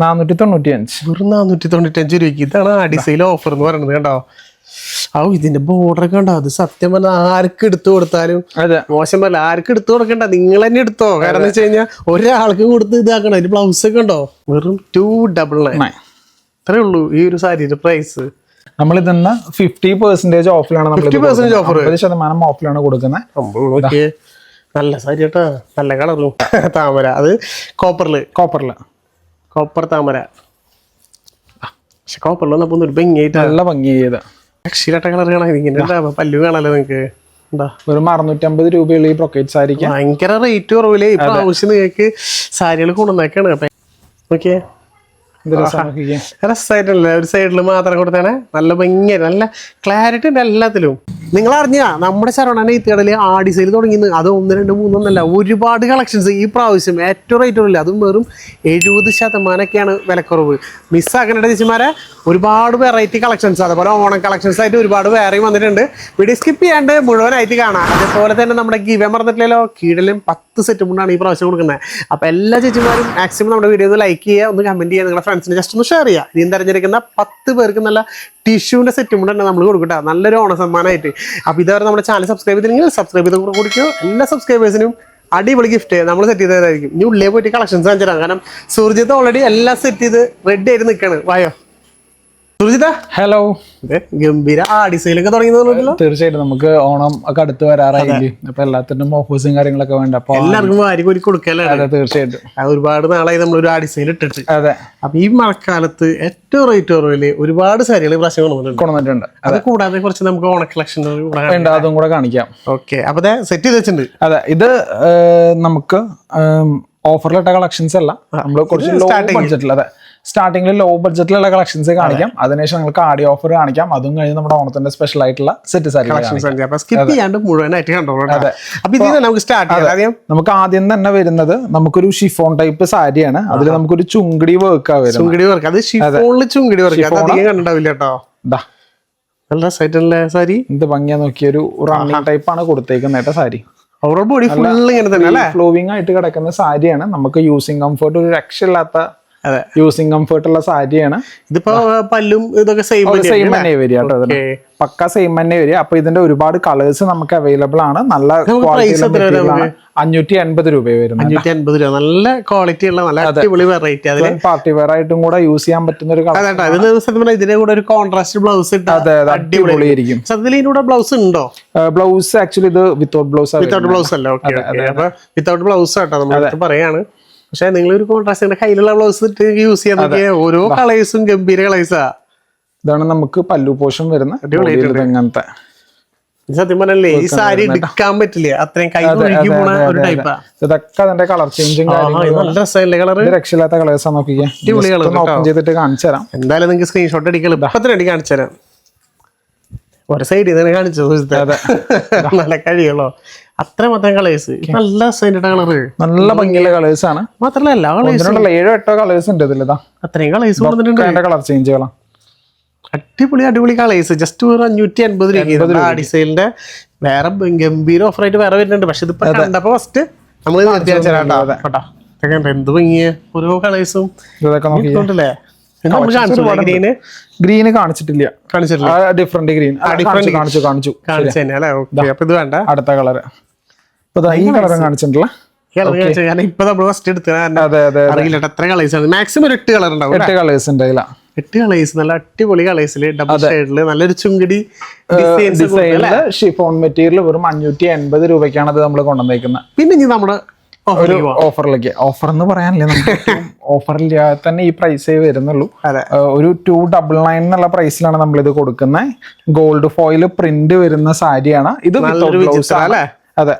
നാനൂറ്റി തൊണ്ണൂറ്റി അഞ്ച് വെറും നാനൂറ്റി തൊണ്ണൂറ്റഞ്ച് രൂപയ്ക്ക് ഇതാണ് ഡിസൈൻ ഓഫർ എന്ന് പറയുന്നത് കണ്ടോ? ആ ഇതിന്റെ ബോർഡർ ഒക്കെ ഉണ്ടോ അത് സത്യം പറഞ്ഞാൽ ആർക്ക് എടുത്തു കൊടുത്താലും അതെ. മോശം പറയില്ല ആർക്ക് എടുത്തു കൊടുക്കണ്ട? നിങ്ങൾ തന്നെ എടുത്തോ. കാരണം എന്ന് വെച്ച് കഴിഞ്ഞാൽ ഒരാൾക്ക് കൊടുത്ത് ഇതാക്കണം. അതിന്റെ ബ്ലൗസ് ഒക്കെ ഉണ്ടോ വെറും ടു ഡബിൾ നയൻ. അത്രേ ഉള്ളൂ ഈ ഒരു സാരിയുടെ പ്രൈസ് നമ്മൾ ഇതെന്ന ഫിഫ്റ്റി പെർസെന്റേജ് ഓഫിലാണ് 50% offer. അമ്പത് ശതമാനം ഓഫിലാണ് കൊടുക്കുന്നത്. നല്ല സാരി കേട്ടോ. നല്ല കളറും താമര. അത് കോപ്പറിൽ കോപ്പറിൽ കോപ്പർ താമര പക്ഷെ കോപ്പറിൽ അപ്പൊ ഒരു ഭംഗിയായിട്ട്. നല്ല ഭംഗി ചെയ്ത്. അക്ഷരട്ട കളർ കാണാൻ ഇങ്ങനെ പല്ലു കാണാലോ നിങ്ങക്ക്? വെറും അറുന്നൂറ്റമ്പത് രൂപയുള്ള ഈ പ്രൊക്കറ്റ് സാരിക്ക്. ഭയങ്കര റേറ്റ് കുറവില്ലേ? ഇപ്പൊ ആവശ്യം നിങ്ങൾക്ക് സാരികൾ കൊണ്ടുവന്നേക്കാണ്. അപ്പൊ നോക്കിക്കേ. രസമായിട്ടല്ലേ ഒരു സൈഡിൽ മാത്രം കൊടുത്തേനെ നല്ല ഭംഗിയായി. നല്ല ക്ലാരിറ്റി ഉണ്ട് എല്ലാത്തിലും. നിങ്ങൾ അറിഞ്ഞാ നമ്മുടെ ശരവണ ഇത്തകടൽ ആടി സെയിൽ തുടങ്ങിയത് അത് ഒന്ന് രണ്ട് മൂന്നൊന്നല്ല ഒരുപാട് കളക്ഷൻസ് ഈ പ്രാവശ്യം ഏറ്റവും റേറ്റ് ഉള്ളില്ല അതും വെറും എഴുപത് ശതമാനമൊക്കെയാണ് വിലക്കുറവ്. മിസ്സാക്കണ്ട ചേച്ചിമാരെ? ഒരുപാട് വെറൈറ്റി കളക്ഷൻസ് അതുപോലെ ഓണം കളക്ഷൻസ് ആയിട്ട് ഒരുപാട് വേറെയും വന്നിട്ടുണ്ട്. വീഡിയോ സ്കിപ്പ് ചെയ്യാണ്ട് മുഴുവനായിട്ട് കാണാം. അതേപോലെ തന്നെ നമ്മുടെ ഗീവ മറന്നിട്ടില്ലല്ലോ കീഴിലും പത്ത് സെറ്റ് മുണ്ടാണ് ഈ പ്രാവശ്യം കൊടുക്കുന്നത്. അപ്പോൾ എല്ലാ ചേച്ചിമാരും മാക്സിമം നമ്മുടെ വീഡിയോ ഒന്ന് ലൈക്ക് ചെയ്യുക ഒന്ന് കമന്റ് ചെയ്യുക നിങ്ങളുടെ ഫ്രണ്ട്സിന് ജസ്റ്റ് ഒന്ന് ഷെയർ ചെയ്യുക. ഇനി തിരഞ്ഞെടുക്കുന്ന പത്ത് പേർക്ക് നല്ല ടിഷ്യൂവിന്റെ സെറ്റും കൂടെ തന്നെ നമ്മൾ കൊടുക്കട്ടെ. നല്ലൊരു ഓണ സമ്മാനമായിട്ട് അപ്പോൾ ഇതുവരെ നമ്മുടെ ചാനൽ സബ്സ്ക്രൈബ് ചെയ്തില്ലെങ്കിൽ സബ്സ്ക്രൈബ് ചെയ്ത് കൊടുക്കുക. എല്ലാ സബ്സ്ക്രൈബേഴ്സിനും അടിപൊളി ഗിഫ്റ്റ് നമ്മൾ സെറ്റ് ചെയ്തതായിരിക്കും. ഇനി ഉള്ളിലേ പോയിട്ട് കളക്ഷൻസ് കാണിച്ചു കാരണം സൂർജിത്ത് ഓൾറെഡി എല്ലാം സെറ്റ് ചെയ്ത് റെഡി ആയിട്ട് നിൽക്കുകയാണ് വായോ. ഹലോ ഗംഭീര ആ ഡിസൈനൊക്കെ തുടങ്ങിയതല്ലോ തീർച്ചയായിട്ടും നമുക്ക് ഓണം ഒക്കെ അടുത്ത് വരാറായില്ലേ അപ്പൊ എല്ലാത്തിനും ഓഫേഴ്സും കാര്യങ്ങളൊക്കെ വേണ്ട. അപ്പൊ എല്ലാവർക്കും വാരി കോരി കൊടുക്കല്ലേ അതെ തീർച്ചയായിട്ടും. ഒരുപാട് നാളായി നമ്മൾ ഒരു ആ ഡിസൈൻ ഇട്ടിട്ട്. അതെ. അപ്പൊ ഈ മഴക്കാലത്ത് ഏറ്റവും റേറ്റ് കുറവിൽ ഒരുപാട് സാരികൾ പ്രാവശ്യം കൊണ്ടുവന്നിട്ടുണ്ട്. കൊണ്ടുവന്നിട്ടുണ്ട്. അത്. കൂടാതെ കുറച്ച് നമുക്ക് ഓണ കളക്ഷൻ ഉണ്ട് അതും കൂടെ കാണിക്കാം. ഓക്കെ അപ്പൊ സെറ്റ് ചെയ്ത് വെച്ചിട്ടുണ്ട്. അതെ ഇത് നമുക്ക് ഓഫറിലിട്ട കളക്ഷൻസ് അല്ല. നമ്മൾ കുറച്ച് ലോ ബഡ്ജറ്റിൽ അതെ. സ്റ്റാർട്ടിങ്ങിൽ ലോ ബഡ്ജറ്റിലുള്ള കളക്ഷൻസ് കാണിക്കാം. അതിനുശേഷം നിങ്ങൾക്ക് ആഡി ഓഫർ കാണിക്കാം. അതും കഴിഞ്ഞ് നമ്മുടെ ഓണത്തിന്റെ സ്പെഷ്യൽ ആയിട്ടുള്ള സെറ്റ് സാരി നമുക്ക് ആദ്യം തന്നെ വരുന്നത് നമുക്കൊരു ഷിഫോൺ ടൈപ്പ് സാരിയാണ്. അതിൽ നമുക്കൊരു ചുങ്കടി വർക്ക് ചുങ്കിടി വർക്ക് അത് ഷിഫോണിൽ ചുങ്കിടി വർക്ക് അധികം കണ്ടാവില്ല കേട്ടോ. നല്ല സാരി. എന്ത് ഭംഗിയാ നോക്കിയൊരു റണ്ണിങ് ടൈപ്പ് ആണ് കൊടുത്തേക്കുന്നത് കേട്ടോ സാരി. ഓവറോൾ ബോഡി ഫുൾ ഇങ്ങനെ തന്നെ അല്ലേ? ഫ്ലോവിങ് ആയിട്ട് കിടക്കുന്ന സാരിയാണ്. നമുക്ക് യൂസിങ് കംഫർട്ട് ഒരു രക്ഷയില്ലാത്ത യൂസിങ് കംഫർട്ട് ഉള്ള സാരിയാണ്. ഇതിപ്പോ പല്ലും ഇതൊക്കെ സെയിം സെയിം തന്നെ വരിക കേട്ടോ. പക്ക സെയിം തന്നെ വരിക. അപ്പൊ ഇതിന്റെ ഒരുപാട് കളേഴ്സ് നമുക്ക് അവൈലബിൾ ആണ്. നല്ല അഞ്ഞൂറ്റി അൻപത് രൂപ വരും അഞ്ഞൂറ്റി അൻപത് രൂപ. നല്ല ക്വാളിറ്റി ഉള്ള നല്ല അടിപൊളി വെറൈറ്റി അതിൽ പാർട്ടി വെയർ ആയിട്ടും കൂടെ യൂസ് ചെയ്യാൻ പറ്റുന്ന ഒരു കളർ ഇതിന്റെ കൂടെ ഒരു കോൺട്രാസ്റ്റ് ബ്ലൗസ് ഇട്ട അതെ അതെ. അടിപൊളിയായിരിക്കും സത്യത്തിൽ ഇതിന്റെ ബ്ലൗസ് ഉണ്ടോ? ബ്ലൗസ് ആക്ച്വലി ഇത് വിത്തൗട്ട് ബ്ലൗസ് വിത്തൗട്ട് ബ്ലൗസ് അല്ല. വിത്തൗട്ട് ബ്ലൗസ് ആട്ടോ നമ്മൾ പറയാണ്. പക്ഷെ നിങ്ങൾ ഒരു കോൺട്രാസ്റ്റ് കയ്യിലുള്ള ബ്ലൗസ് ഇട്ട് യൂസ് ചെയ്യാൻ ഓരോ കളേഴ്സും ഗംഭീര കളേഴ്സാ ഇതാണ് നമുക്ക് പല്ലു പോഷം വരുന്ന അങ്ങനത്തെ സത്യം പറഞ്ഞല്ലേ ഈ സാരി എടുക്കാൻ പറ്റില്ല. അത്രയും കൈ പോണ ഒരു ടൈപ്പാ ഇതൊക്കെ അതിന്റെ കളർ ചേഞ്ചും നല്ല രസമല്ലേ കളർ രക്ഷയില്ലാത്ത കളേഴ്സ് നോക്കിക്കേ. ഓപ്പൺ ചെയ്തിട്ട് കാണിച്ചു തരാം. എന്തായാലും നിങ്ങൾക്ക് സ്ക്രീൻഷോട്ട് അടിക്കണം ഇപ്പൊ തന്നെ കാണിച്ചു തരാം. ഒരു സൈഡിൽ തന്നെ കാണിച്ചു നല്ല കഴിയുള്ളോ അത്ര മാത്രം കളേഴ്സ് നല്ല സൈൻഡ് കളറ് നല്ല ഭംഗിയുള്ള കളേഴ്സ് ആണ്. മാത്രമല്ല എല്ലാ കളേഴ്സും ഏഴോ എട്ടോ കളേഴ്സ് ഉണ്ട് ഇതിൽ ഇതാ. അത്രയും കളേഴ്സ് അതിന്റെ കളർ ചേഞ്ചുകളാണ് അടിപൊളി അടിപൊളി കളേഴ്സ് ജസ്റ്റ് ഒരു അഞ്ഞൂറ്റി അൻപത് രൂപ ഡിസൈലിന്റെ വേറെ ഗംഭീര ഓഫർ ആയിട്ട് വേറെ വരുന്നുണ്ട്. പക്ഷെ ഇതിപ്പോ കണ്ടപ്പോ ഫസ്റ്റ് നമ്മൾ എന്ത് ഭംഗിയ. ഓരോ കളേഴ്സും കാണിച്ചു ഗ്രീന് കാണിച്ചിട്ടില്ല. കാണിച്ചിട്ടില്ല. ഡിഫറെന്റ് ഗ്രീൻ കാണിച്ചു കാണിച്ചു കാണിച്ചു. കാണിച്ചു അല്ലേ? അപ്പൊ ഇത് വേണ്ട. അടുത്ത കളർ ഈ കളർ കാണിച്ചിട്ടുള്ള. ഇപ്പൊ നമ്മൾ ഫസ്റ്റ് എടുത്ത കാരണം അതെ അതെ അറിയില്ല എത്ര കളേഴ്സ് ആണ്? മാക്സിമം എട്ട് കളർ ഉണ്ടാവും എട്ട് കളേഴ്സ് ഉണ്ട് ഇതിലാ എട്ട് കളേഴ്സ് നല്ല അടിപൊളി കളേഴ്സിൽ ഡബിൾ സൈഡിൽ നല്ലൊരു ചുങ്കിടി ഡിസൈനിൽ ഷിഫോൺ മെറ്റീരിയൽ വെറും അഞ്ഞൂറ്റി എൺപത് രൂപയ്ക്കാണ് ഇത് നമ്മൾ കൊണ്ടുവന്നേക്കുന്നത് പിന്നെ ഇനി നമ്മുടെ ഒരു ഓഫറിലേക്ക് ഓഫർ എന്ന് പറയാനില്ല നമുക്ക് ഓഫറിൽ തന്നെ ഈ പ്രൈസേ വരുന്നുള്ളൂ. അതെ. ഒരു ടു ഡബിൾ നയൻ എന്നുള്ള പ്രൈസിലാണ് നമ്മൾ ഇത് കൊടുക്കുന്നത് ഗോൾഡ് ഫോയിൽ പ്രിന്റ് വരുന്ന സാരിയാണ്. ഇത് അതെ.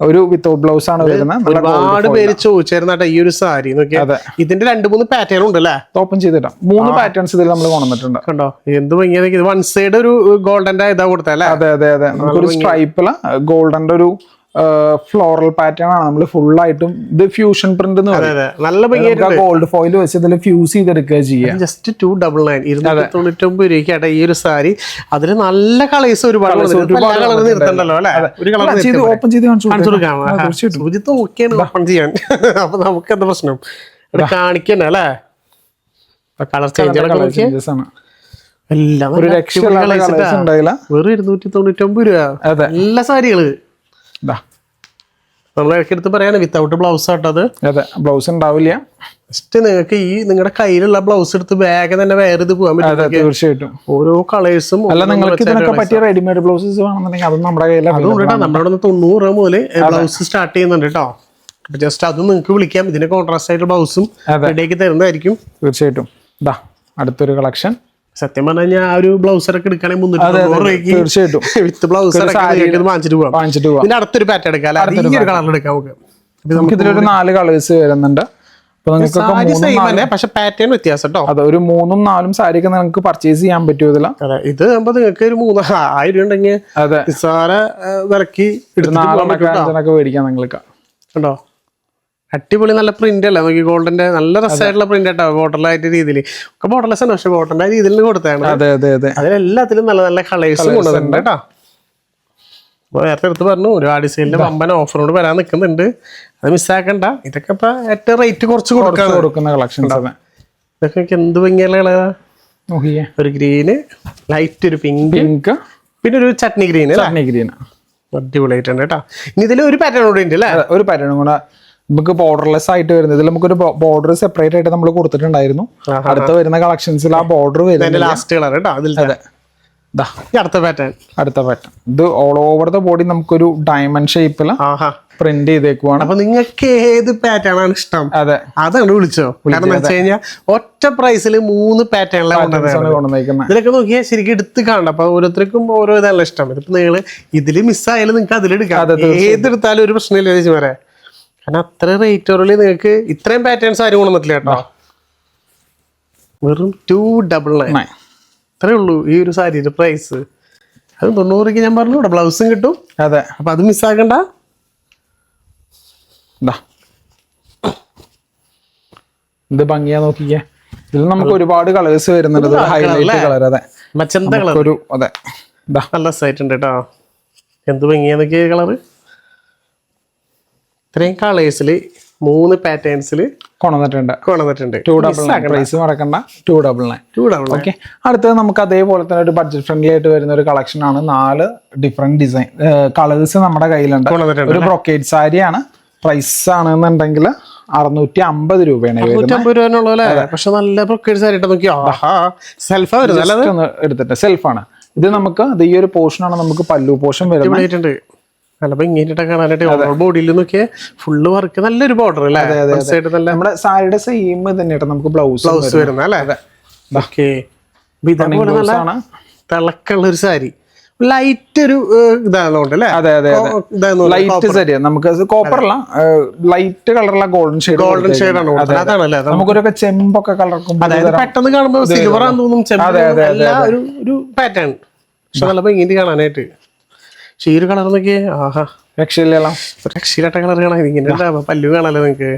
ഒരു വിത്തൗട്ട് ബ്ലൗസ് ആണ് വരുന്നത്. ഒരുപാട് പേര് ചോദിച്ചായിരുന്നു ഈ ഒരു സാരി. ഇതിന്റെ രണ്ട് മൂന്ന് പാറ്റേൺ ഉണ്ട് അല്ലേ? ഓപ്പൺ ചെയ്തിട്ട് മൂന്ന് പാറ്റേൺസ് ഇതിൽ നമ്മൾ കൊണ്ടുവന്നിട്ടുണ്ട്. കണ്ടോ? എന്ത് ഭംഗിയാണ് ഇത് വൺ സൈഡ് ഒരു ഗോൾഡന്റെ ഇതാ കൊടുത്തല്ലേ അതെ അതെ അതെ. നമുക്കൊരു സ്ട്രൈപ്പിൽ ഗോൾഡന്റെ ഒരു ഫ്ലോറൽ പാറ്റേൺ ആണ്. നമ്മൾ ഫുൾ ആയിട്ടും ഇത് ഫ്യൂഷൻ പ്രിന്റ് എന്ന് പറയുന്നത് അതെ നല്ല ഗോൾഡ് ഫോയിൽ വെച്ച് ഇതിൽ ഫ്യൂസ് ചെയ്തെടുക്കുക ചെയ്യാം. ജസ്റ്റ് ടു ഡബിൾ നയൻ ഇരുന്നൂറ്റി തൊണ്ണൂറ്റി ഒമ്പത് രൂപയ്ക്കാട്ടെ ഈ ഒരു സാരി. അതിന് നല്ല കളേഴ്സ് ഒരുപാട് നിർത്തണ്ടല്ലോ അല്ലെ? ഒരു കളർ ഓപ്പൺ ചെയ്ത് കാണിച്ചു കൊടുക്കാം. സൂചിത്ത് ഓക്കെയാണ് ഓപ്പൺ ചെയ്യാൻ. അപ്പൊ നമുക്ക് എന്താ പ്രശ്നം? ഇവിടെ കാണിക്കന്നെ അല്ലേ? കളർ ആണ് എല്ലാം വെറും ഇരുന്നൂറ്റി തൊണ്ണൂറ്റൊമ്പത് രൂപ. അതെ. നല്ല സാരികൾ. ഇതാ നമ്മൾ ഇടയ്ക്കെടുത്ത് പറയാണ് വിത്തൗട്ട് ബ്ലൗസ് ആട്ടത്. അതെ ബ്ലൗസ് ഉണ്ടാവില്ല. ജസ്റ്റ് നിങ്ങൾക്ക് ഈ നിങ്ങളുടെ കയ്യിലുള്ള ബ്ലൗസ് എടുത്ത് ബാഗ് തന്നെ വേറെ ഇത് പോകാൻ പറ്റും തീർച്ചയായിട്ടും. ഓരോ കളേഴ്സും അല്ല നിങ്ങൾക്ക് ഇതിനൊക്കെ പറ്റിയ റെഡിമെയ്ഡ് ബ്ലൗസസ് വേണമെന്നുണ്ടെങ്കിൽ അതും നമ്മുടെ കയ്യിൽ നമ്മുടെ അവിടെ നിന്ന് തൊണ്ണൂറ് രൂപ മുതൽ ബ്ലൗസ് സ്റ്റാർട്ട് ചെയ്യുന്നുണ്ട് കേട്ടോ. ജസ്റ്റ് അതും നിങ്ങൾക്ക് വിളിക്കാം. ഇതിന് കോൺട്രാസ്റ്റ് ആയിട്ട് ബ്ലൗസും. റെഡിയാക്കി തരുന്നതായിരിക്കും. തീർച്ചയായിട്ടും. ഇതാ അടുത്തൊരു കളക്ഷൻ സത്യം പറഞ്ഞു കഴിഞ്ഞാൽ ആ ഒരു ബ്ലൗസർ ഒക്കെ എടുക്കണേ മുന്നൂറ്റി രൂപയ്ക്ക് തീർച്ചയായിട്ടും. വിത്ത് ഇത് വാങ്ങിച്ചിട്ട് പോകാം വാങ്ങിച്ചിട്ട് പോവാം. ഇതിന്റെ അടുത്തൊരു പാറ്റേൺ എടുക്കാം ഒരു കളറിൽ എടുക്കാം നമുക്ക്. ഇതിലൊരു നാല് കളേഴ്സ് വരുന്നുണ്ട്. പക്ഷെ പാറ്റേൺ വ്യത്യാസം അതെ ഒരു മൂന്നും നാലും സാരി ഒക്കെ നിങ്ങൾക്ക് പർച്ചേസ് ചെയ്യാൻ പറ്റും അതെ ഇത് ആകുമ്പോ നിങ്ങൾക്ക് ഒരു മൂന്ന് ആയിരം രൂപ ഉണ്ടെങ്കിൽ അതെ. നിസ്സാര വിലക്ക് നാലെണ്ണൊക്കെ മേടിക്കാം നിങ്ങൾക്ക്. കണ്ടോ അടിപൊളി നല്ല പ്രിന്റ് അല്ലേ? നോക്കി ഗോൾഡന്റെ നല്ല രസമായിട്ടുള്ള പ്രിന്റ് ആട്ടോ ബോട്ടലായിട്ട് രീതിയിൽ ഒക്കെ ബോട്ടലെസ് ആണ് പക്ഷെ ബോട്ടലിന്റെ രീതിയിൽ കൊടുത്താണ് അതെ അതെ അതെ. അതിലെല്ലാത്തിലും നല്ല നല്ല കളേഴ്സ് കൊണ്ടുവന്നിട്ടുണ്ട് കേട്ടോ. അപ്പൊ നേരത്തെ എടുത്ത് പറഞ്ഞു ഒരു ആഡിസൈലിന്റെ വമ്പൻ ഓഫറോട് വരാൻ നിൽക്കുന്നുണ്ട് അത് മിസ്സാക്കണ്ട ഇതൊക്കെ ഇപ്പൊ ഏറ്റവും റേറ്റ് കുറച്ച് കൊടുക്കാൻ കൊടുക്കുന്ന കളക്ഷൻ ഇതൊക്കെ എന്ത് ഭംഗിയുള്ള ഒരു ഗ്രീന് ലൈറ്റ് ഒരു പിങ്ക് പിങ്ക് പിന്നെ ഒരു ചട്നി ഗ്രീൻ ചട്നി ഗ്രീൻ അടിപൊളിയായിട്ടുണ്ട് കേട്ടോ. ഇനി ഇതിൽ ഒരു പാറ്റേൺ കൂടെ ഉണ്ട് അല്ലേ? ഒരു പാറ്റേൺ കൂടെ നമുക്ക് ബോർഡർലെസ് ആയിട്ട് വരുന്നത്. ഇതിൽ നമുക്കൊരു ബോർഡർ സെപ്പറേറ്റ് ആയിട്ട് നമ്മൾ കൊടുത്തിട്ടുണ്ടായിരുന്നു. അടുത്ത വരുന്ന കളക്ഷൻസിൽ ആ ബോർഡർ വരുന്നത് ലാസ്റ്റ് കളർ കേട്ടോ അതിൽ അതെ. അടുത്ത പാറ്റേൺ അടുത്ത പാറ്റേൺ ഇത് ഓൾ ഓവർ ദ ബോഡി നമുക്കൊരു ഡയമണ്ട് ഷേപ്പിൽ പ്രിന്റ് ചെയ്തേക്കുവാണ്. അപ്പൊ നിങ്ങൾക്ക് ഏത് പാറ്റേൺ ആണ് ഇഷ്ടം? അതെ. അതാണ് വിളിച്ചോ. കാരണം വെച്ച് കഴിഞ്ഞാൽ ഒറ്റ പ്രൈസിൽ മൂന്ന് പാറ്റേണിലാണ് ഇതിലൊക്കെ നോക്കിയാൽ ശരിക്കും എടുത്ത് കാണണം. അപ്പൊ ഓരോരുത്തർക്കും ഓരോ ഇതല്ല ഇഷ്ടം. ഇതിപ്പോ നിങ്ങൾ ഇതിൽ മിസ്സായാലും നിങ്ങൾക്ക് അതിലെടുക്കാം ഏതെടുത്താലും ഒരു പ്രശ്നമില്ല ചേച്ചി വരെ കാരണം അത്ര റേറ്റ് നിങ്ങൾക്ക് ഇത്രയും പാറ്റേൺസ് ആരും കൊണ്ടുവന്നിട്ടില്ല കേട്ടോ. വെറും ടു ഡബിൾ നയൻ അത്രേ ഉള്ളൂ ഈ ഒരു സാരിയുടെ പ്രൈസ് അത് തൊണ്ണൂറിക്ക് ഞാൻ പറഞ്ഞു ഇവിടെ ബ്ലൗസും കിട്ടും. അതെ. അപ്പൊ അത് മിസ്സാക്കണ്ട ഇത് ഭംഗിയാ നോക്കിക്കേ. ഇതിൽ നമുക്ക് ഒരുപാട് കളേഴ്സ് വരുന്നുണ്ട്. ഹൈലൈറ്റ് കളർ അതെ. മച്ചന്ത കളർ ഒരു അതെ. നല്ല സൈറ്റ് ഉണ്ട് കേട്ടോ. എന്ത് ഭംഗിയാ നോക്കിയ കളറ് ഇത്രയും കളേഴ്സിൽ മൂന്ന് പാറ്റേൺസിൽ കൊണ്ടുവന്നിട്ടുണ്ട്. കൊണ്ടുവന്നിട്ടുണ്ട്. ടു ഡബിൾ നയൻ പ്രൈസ് മറക്കണ്ട. Two double nine two double okay അടുത്തത് നമുക്ക് അതേപോലെ തന്നെ ഒരു ബഡ്ജറ്റ് ഫ്രണ്ട്ലി ആയിട്ട് വരുന്ന ഒരു കളക്ഷൻ ആണ് നാല് ഡിഫറെന്റ് ഡിസൈൻ കളേഴ്സ് നമ്മുടെ കയ്യിലുണ്ട്. ഒരു ബ്രൊക്കേഡ് സാരിയാണ് പ്രൈസ് ആണെന്നുണ്ടെങ്കിൽ അറുന്നൂറ്റി അമ്പത് രൂപയാണ് പക്ഷെ നല്ല പ്രൊക്കേഡ് സാരി സെൽഫാ എടുത്തിട്ട്. സെൽഫാണ് ഇത് നമുക്ക് ഈ ഒരു പോർഷൻ ആണ് നമുക്ക് പല്ലു പോർഷൻ വരുന്നത്. നല്ല ഭംഗിയായിട്ട് കാണാനായിട്ട് ഓവർ ബോഡിയിൽ നോക്കിയാൽ ഫുള്ള് വർക്ക് നല്ലൊരു ബോർഡർ അല്ലേ? നല്ല നമ്മുടെ സാരിയുടെ സെയിം തന്നെയായിട്ട് നമുക്ക് ബ്ലൗസ് ബ്ലൗസ് വരുന്ന അല്ലേ? ഓക്കെ ഇതേപോലെ നല്ല തിളക്കുള്ള ഒരു സാരി. ലൈറ്റ് ഒരു ഇതാണോണ്ട് അല്ലേ? അതെ അതെ. ലൈറ്റ് സാരി നമുക്ക് കോപ്പർ അല്ല ലൈറ്റ് കളറുള്ള ഗോൾഡൻ ഷെയ്ഡ് ഗോൾഡൻ ഷെയ്ഡ് ആണ് അതാണല്ലേ നമുക്കൊരു ചെമ്പൊക്കെ കളർക്കും അതായത് പെട്ടെന്ന് കാണുമ്പോൾ സിൽവർ ആണെന്ന് തോന്നും ചെമ്പ് ഒരു ഒരു പാറ്റേൺ പക്ഷെ നല്ല ഭംഗി കാണാനായിട്ട് പക്ഷെ ഈ ഒരു കളർ എന്നൊക്കെ ആഹാ രക്ഷയില്ലല്ലോ രക്ഷയിലട്ട കളർ കാണാൻ ഉണ്ടാവുക പല്ലു കാണാലോ നിങ്ങക്ക്?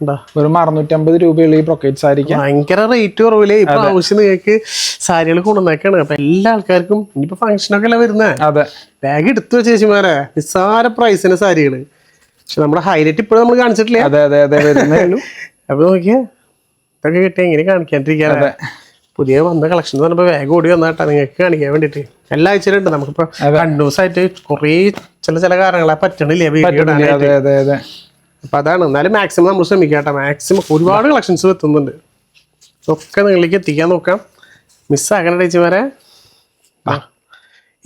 എന്താ? വെറും അറുന്നൂറ്റമ്പത് രൂപയുള്ള ഈ ബ്രൊക്കേറ്റ് സാരിക്ക് ഭയങ്കര റേറ്റ് കുറവില്ലേ? ഇപ്പൊ ആവശ്യം നിങ്ങൾക്ക് സാരികൾ കൊണ്ടുവന്നേക്കാണ്. അപ്പൊ എല്ലാ ആൾക്കാർക്കും ഇനിയിപ്പോ ഫംഗ്ഷനൊക്കെ അല്ലേ വരുന്നേ? അതെ. ബാഗ് എടുത്തു ചേച്ചിമാരെ. നിസ്സാര പ്രൈസിന് സാരികൾ. പക്ഷെ നമ്മുടെ ഹൈലൈറ്റ് ഇപ്പോഴും നമ്മൾ കാണിച്ചിട്ടില്ലേ? അതെ അതെ അതെ അപ്പൊ നോക്കിയാ. ഇതൊക്കെ കിട്ടിയ എങ്ങനെ കാണിക്കാണ്ടിരിക്കാതെ പുതിയ വന്ന കളക്ഷൻ എന്ന് പറയുമ്പോൾ വേഗം ഓടി വന്നാട്ടാ നിങ്ങൾക്ക് കാണിക്കാൻ വേണ്ടിയിട്ട്. എല്ലാ ആഴ്ചയിലുണ്ട് നമുക്കിപ്പോൾ നമുക്കിപ്പോ കണ്ടിന്യൂസ് ആയിട്ട് കുറേ ചില ചില കാരണങ്ങളെ പറ്റണില്ലേ വീഡിയോ അപ്പൊ അതാണ്. എന്നാലും മാക്സിമം നമ്മൾ ശ്രമിക്കാം മാക്സിമം ഒരുപാട് കളക്ഷൻസ് എത്തുന്നുണ്ട്. ഒക്കെ നിങ്ങളിലേക്ക് എത്തിക്കാൻ നോക്കാം. മിസ്സാക്കണ ചേച്ചിമാരെ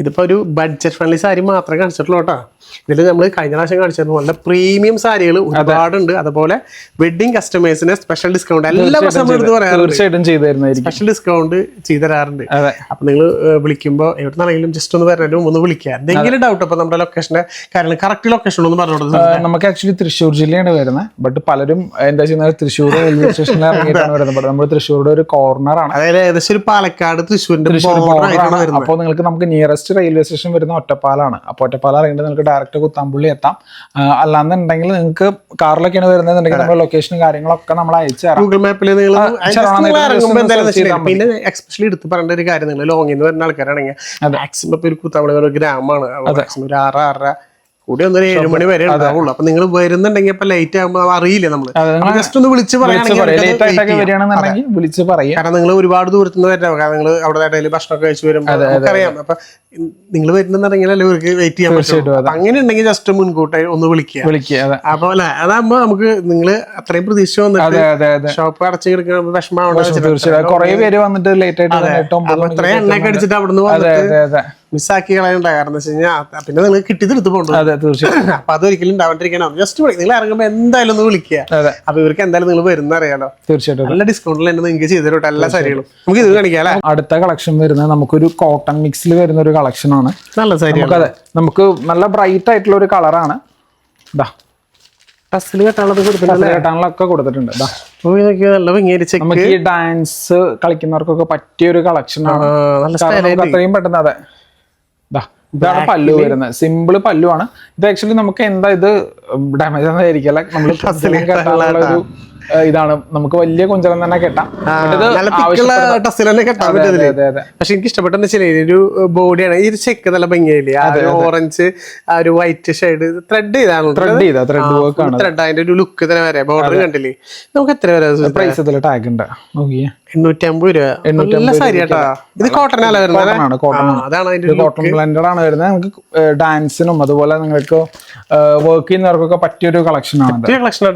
ഇതിപ്പോ ഒരു ബഡ്ജറ്റ് ഫ്രണ്ട്ലി സാരി മാത്രമേ കാണിച്ചിട്ടുള്ളൂ കേട്ടോ. ഇതിൽ നമ്മൾ കഴിഞ്ഞ പ്രാവശ്യം കാണിച്ചിരുന്നു. നല്ല പ്രീമിയം സാരികൾ ഒരുപാടുണ്ട്. അതുപോലെ വെഡിങ് കസ്റ്റമേഴ്സിന് സ്പെഷ്യൽ ഡിസ്കൗണ്ട് എല്ലാ വർഷം നമ്മൾ എടുത്ത് പറയാറുണ്ട്. തീർച്ചയായിട്ടും സ്പെഷ്യൽ ഡിസ്കൗണ്ട് ചെയ്തു തരാറുണ്ട് അപ്പം നിങ്ങൾ വിളിക്കുമ്പോൾ എവിടുന്നാണെങ്കിലും ജസ്റ്റ് ഒന്ന് വരുന്നതിന് ഒന്ന് വിളിക്കുക. എന്തെങ്കിലും ഡൗട്ട് അപ്പോൾ നമ്മുടെ ലൊക്കേഷന്റെ കാര്യങ്ങൾ കറക്റ്റ് ലൊക്കേഷൻ ഒന്ന് പറഞ്ഞോളൂ നമുക്ക് ആക്ച്വലി തൃശ്ശൂർ ജില്ലയാണ് വരുന്നത്. ബട്ട് പലരും എന്താ ചെയ്യുന്നത്? തൃശ്ശൂർ റെയിൽവേ സ്റ്റേഷനിൽ ഇറങ്ങിയിട്ടാണ് വരുന്നത്. ബട്ട് നമ്മൾ തൃശ്ശൂരുടെ ഒരു കോർണർ ആണ്. അതായത് ഏകദേശം ഒരു പാലക്കാട് തൃശ്ശൂരിന്റെ അപ്പോൾ നിങ്ങൾക്ക് നമുക്ക് നിയറസ്റ്റ് റെയിൽവേ സ്റ്റേഷൻ വരുന്ന ഒറ്റപ്പാലാണ്. അപ്പോൾ ഒറ്റപ്പാല ഇറങ്ങിയിട്ട് നിങ്ങൾക്ക് ഡയറക്റ്റ് കുത്താമ്പുള്ളി എത്താം. അല്ലാന്നുണ്ടെങ്കിൽ നിങ്ങൾക്ക് കാറിലൊക്കെയാണ് വരുന്നതെന്നുണ്ടെങ്കിൽ നമ്മുടെ ലൊക്കേഷനും കാര്യങ്ങളൊക്കെ നമ്മൾ അയച്ചു തരാം. ഗൂഗിൾ മാപ്പിൽ പിന്നെ എക്സ്പെഷ്യലി എടുത്ത് പറയേണ്ട ഒരു കാര്യം നിങ്ങൾ ലോങ്ങിൽ നിന്ന് വരുന്ന ആൾക്കാരാണെങ്കിൽ മാക്സിമം ഇപ്പൊ ഒരു കുത്താമ്പുള്ളി ഒരു ഗ്രാമമാണ് മാക്സിമം ഒരു ആറ് ആറര കൂടി ഒന്നൊരു ഏഴ് മണി വരെ ഉണ്ടാവുള്ളൂ. അപ്പൊ നിങ്ങൾ വരുന്നുണ്ടെങ്കിൽ ഇപ്പൊ ലൈറ്റ് ആകുമ്പോൾ അറിയില്ല നമ്മൾ ജസ്റ്റ് ഒന്ന് വിളിച്ച് വിളിച്ച് പറയുകയാണെങ്കിൽ പറയാം. വിളിച്ച് കാരണം നിങ്ങൾ ഒരുപാട് ദൂരത്ത് നിന്ന് വരാം കാരണം നിങ്ങൾ അവിടെ ഇടയിൽ ഭക്ഷണമൊക്കെ കഴിച്ച് വരുമ്പോൾ അറിയാം അപ്പൊ നിങ്ങൾ വരുന്നുണ്ടെങ്കിലല്ലേ ഇവർക്ക് വെയിറ്റ് ചെയ്യാൻ പറ്റും? അങ്ങനെ ഉണ്ടെങ്കിൽ ജസ്റ്റ് മുൻകൂട്ടായി ഒന്ന് വിളിക്കുക. അപ്പൊ അല്ലെ? അതാകുമ്പോ നമുക്ക് നിങ്ങൾ അത്രയും പ്രതീക്ഷ വന്നിട്ട് ഷോപ്പ് അടച്ചു കിടക്കുന്ന വിഷമമാണ് കുറെ പേര് വന്നിട്ട് ലേറ്റ് ആയിട്ട് അത്രയും എണ്ണയൊക്കെ അടിച്ചിട്ട് അവിടെ നിന്ന് മിസ്സാക്കി കളയണ്ട കാരണം വെച്ച് കഴിഞ്ഞാൽ പിന്നെ നിങ്ങൾ കിട്ടിയതെടുത്ത് പോകണ്ടു അതെ തീർച്ചയായും. അപ്പൊ അതൊരിക്കലും ഉണ്ടാവാണ്ടിരിക്കണം ജസ്റ്റ് വിളി നിങ്ങൾ ഇറങ്ങുമ്പോൾ എന്തായാലും ഒന്ന് വിളിക്കുക. അപ്പൊ ഇവർക്ക് എന്തായാലും നിങ്ങൾ വരുന്ന അറിയാലോ. തീർച്ചയായിട്ടും. നല്ല ഡിസ്കൗണ്ടിൽ തന്നെ നിങ്ങൾക്ക് ചെയ്തു തരും എല്ലാ സാരികളും. നമുക്ക് ഇത് കാണിക്കാം അല്ലെ? അടുത്ത കളക്ഷൻ വരുന്നത് നമുക്കൊരു കോട്ടൺ മിക്സിൽ വരുന്ന ഒരു കളക്ഷൻ ആണ്. നല്ല സാരി അതെ നമുക്ക് നല്ല ബ്രൈറ്റ് ആയിട്ടുള്ള ഒരു കളറാണ് ഇതാ കൊടുത്തിട്ടുണ്ട് നമുക്ക് ഈ ഡാൻസ് കളിക്കുന്നവർക്കൊക്കെ പറ്റിയ ഒരു കളക്ഷൻ ആണ് അത്രയും പെട്ടെന്ന് അതെ. ഇതാണ് പല്ലു വരുന്നത്. സിമ്പിൾ പല്ലുവാണ്. ആണ് ഇത് ആക്ച്വലി നമുക്ക് എന്താ ഇത് ഡാമേജ് ആയിരിക്കല്ല. നമ്മൾ ഒരു ഇതാണ്. നമുക്ക് വലിയ കുഞ്ചലം തന്നെ കെട്ടാം. പക്ഷെ എനിക്ക് ഇഷ്ടപ്പെട്ടെന്ന് വെച്ചാൽ ഒരു ബോഡിയാണ്. ഈ ഒരു ചെക്ക് നല്ല ഭംഗിയായില്ലേ? ആ ഒരു ഓറഞ്ച് ആ ഒരു വൈറ്റ് ഷെയ്ഡ് ത്രെഡ് ചെയ്താണ് ത്രെഡ് ചെയ്ത ത്രെഡ് വർക്ക് ആണ്. ത്രെഡ് അതിന്റെ ഒരു ലുക്ക് തന്നെ വരെ. ബോർഡർ കണ്ടില്ലേ? നമുക്ക് എത്ര വരെ പ്രൈസ് ടാഗ് ഉണ്ട്. നോക്കിയേ. എണ്ണൂറ്റി അമ്പത് രൂപ നല്ല സാരി കേട്ടാ ഇത്. കോട്ടൺ അല്ല വരുന്നത്? കോട്ടൺ ആണ് കോട്ടൺ അതാണ് ബ്ലെൻഡഡ് ആണ് വരുന്നത്. നമുക്ക് ഡാൻസിനും അതുപോലെ നിങ്ങൾക്ക് വർക്ക് ചെയ്യുന്നവർക്കൊക്കെ പറ്റിയൊരു കളക്ഷൻ ആണ്. കളക്ഷൻ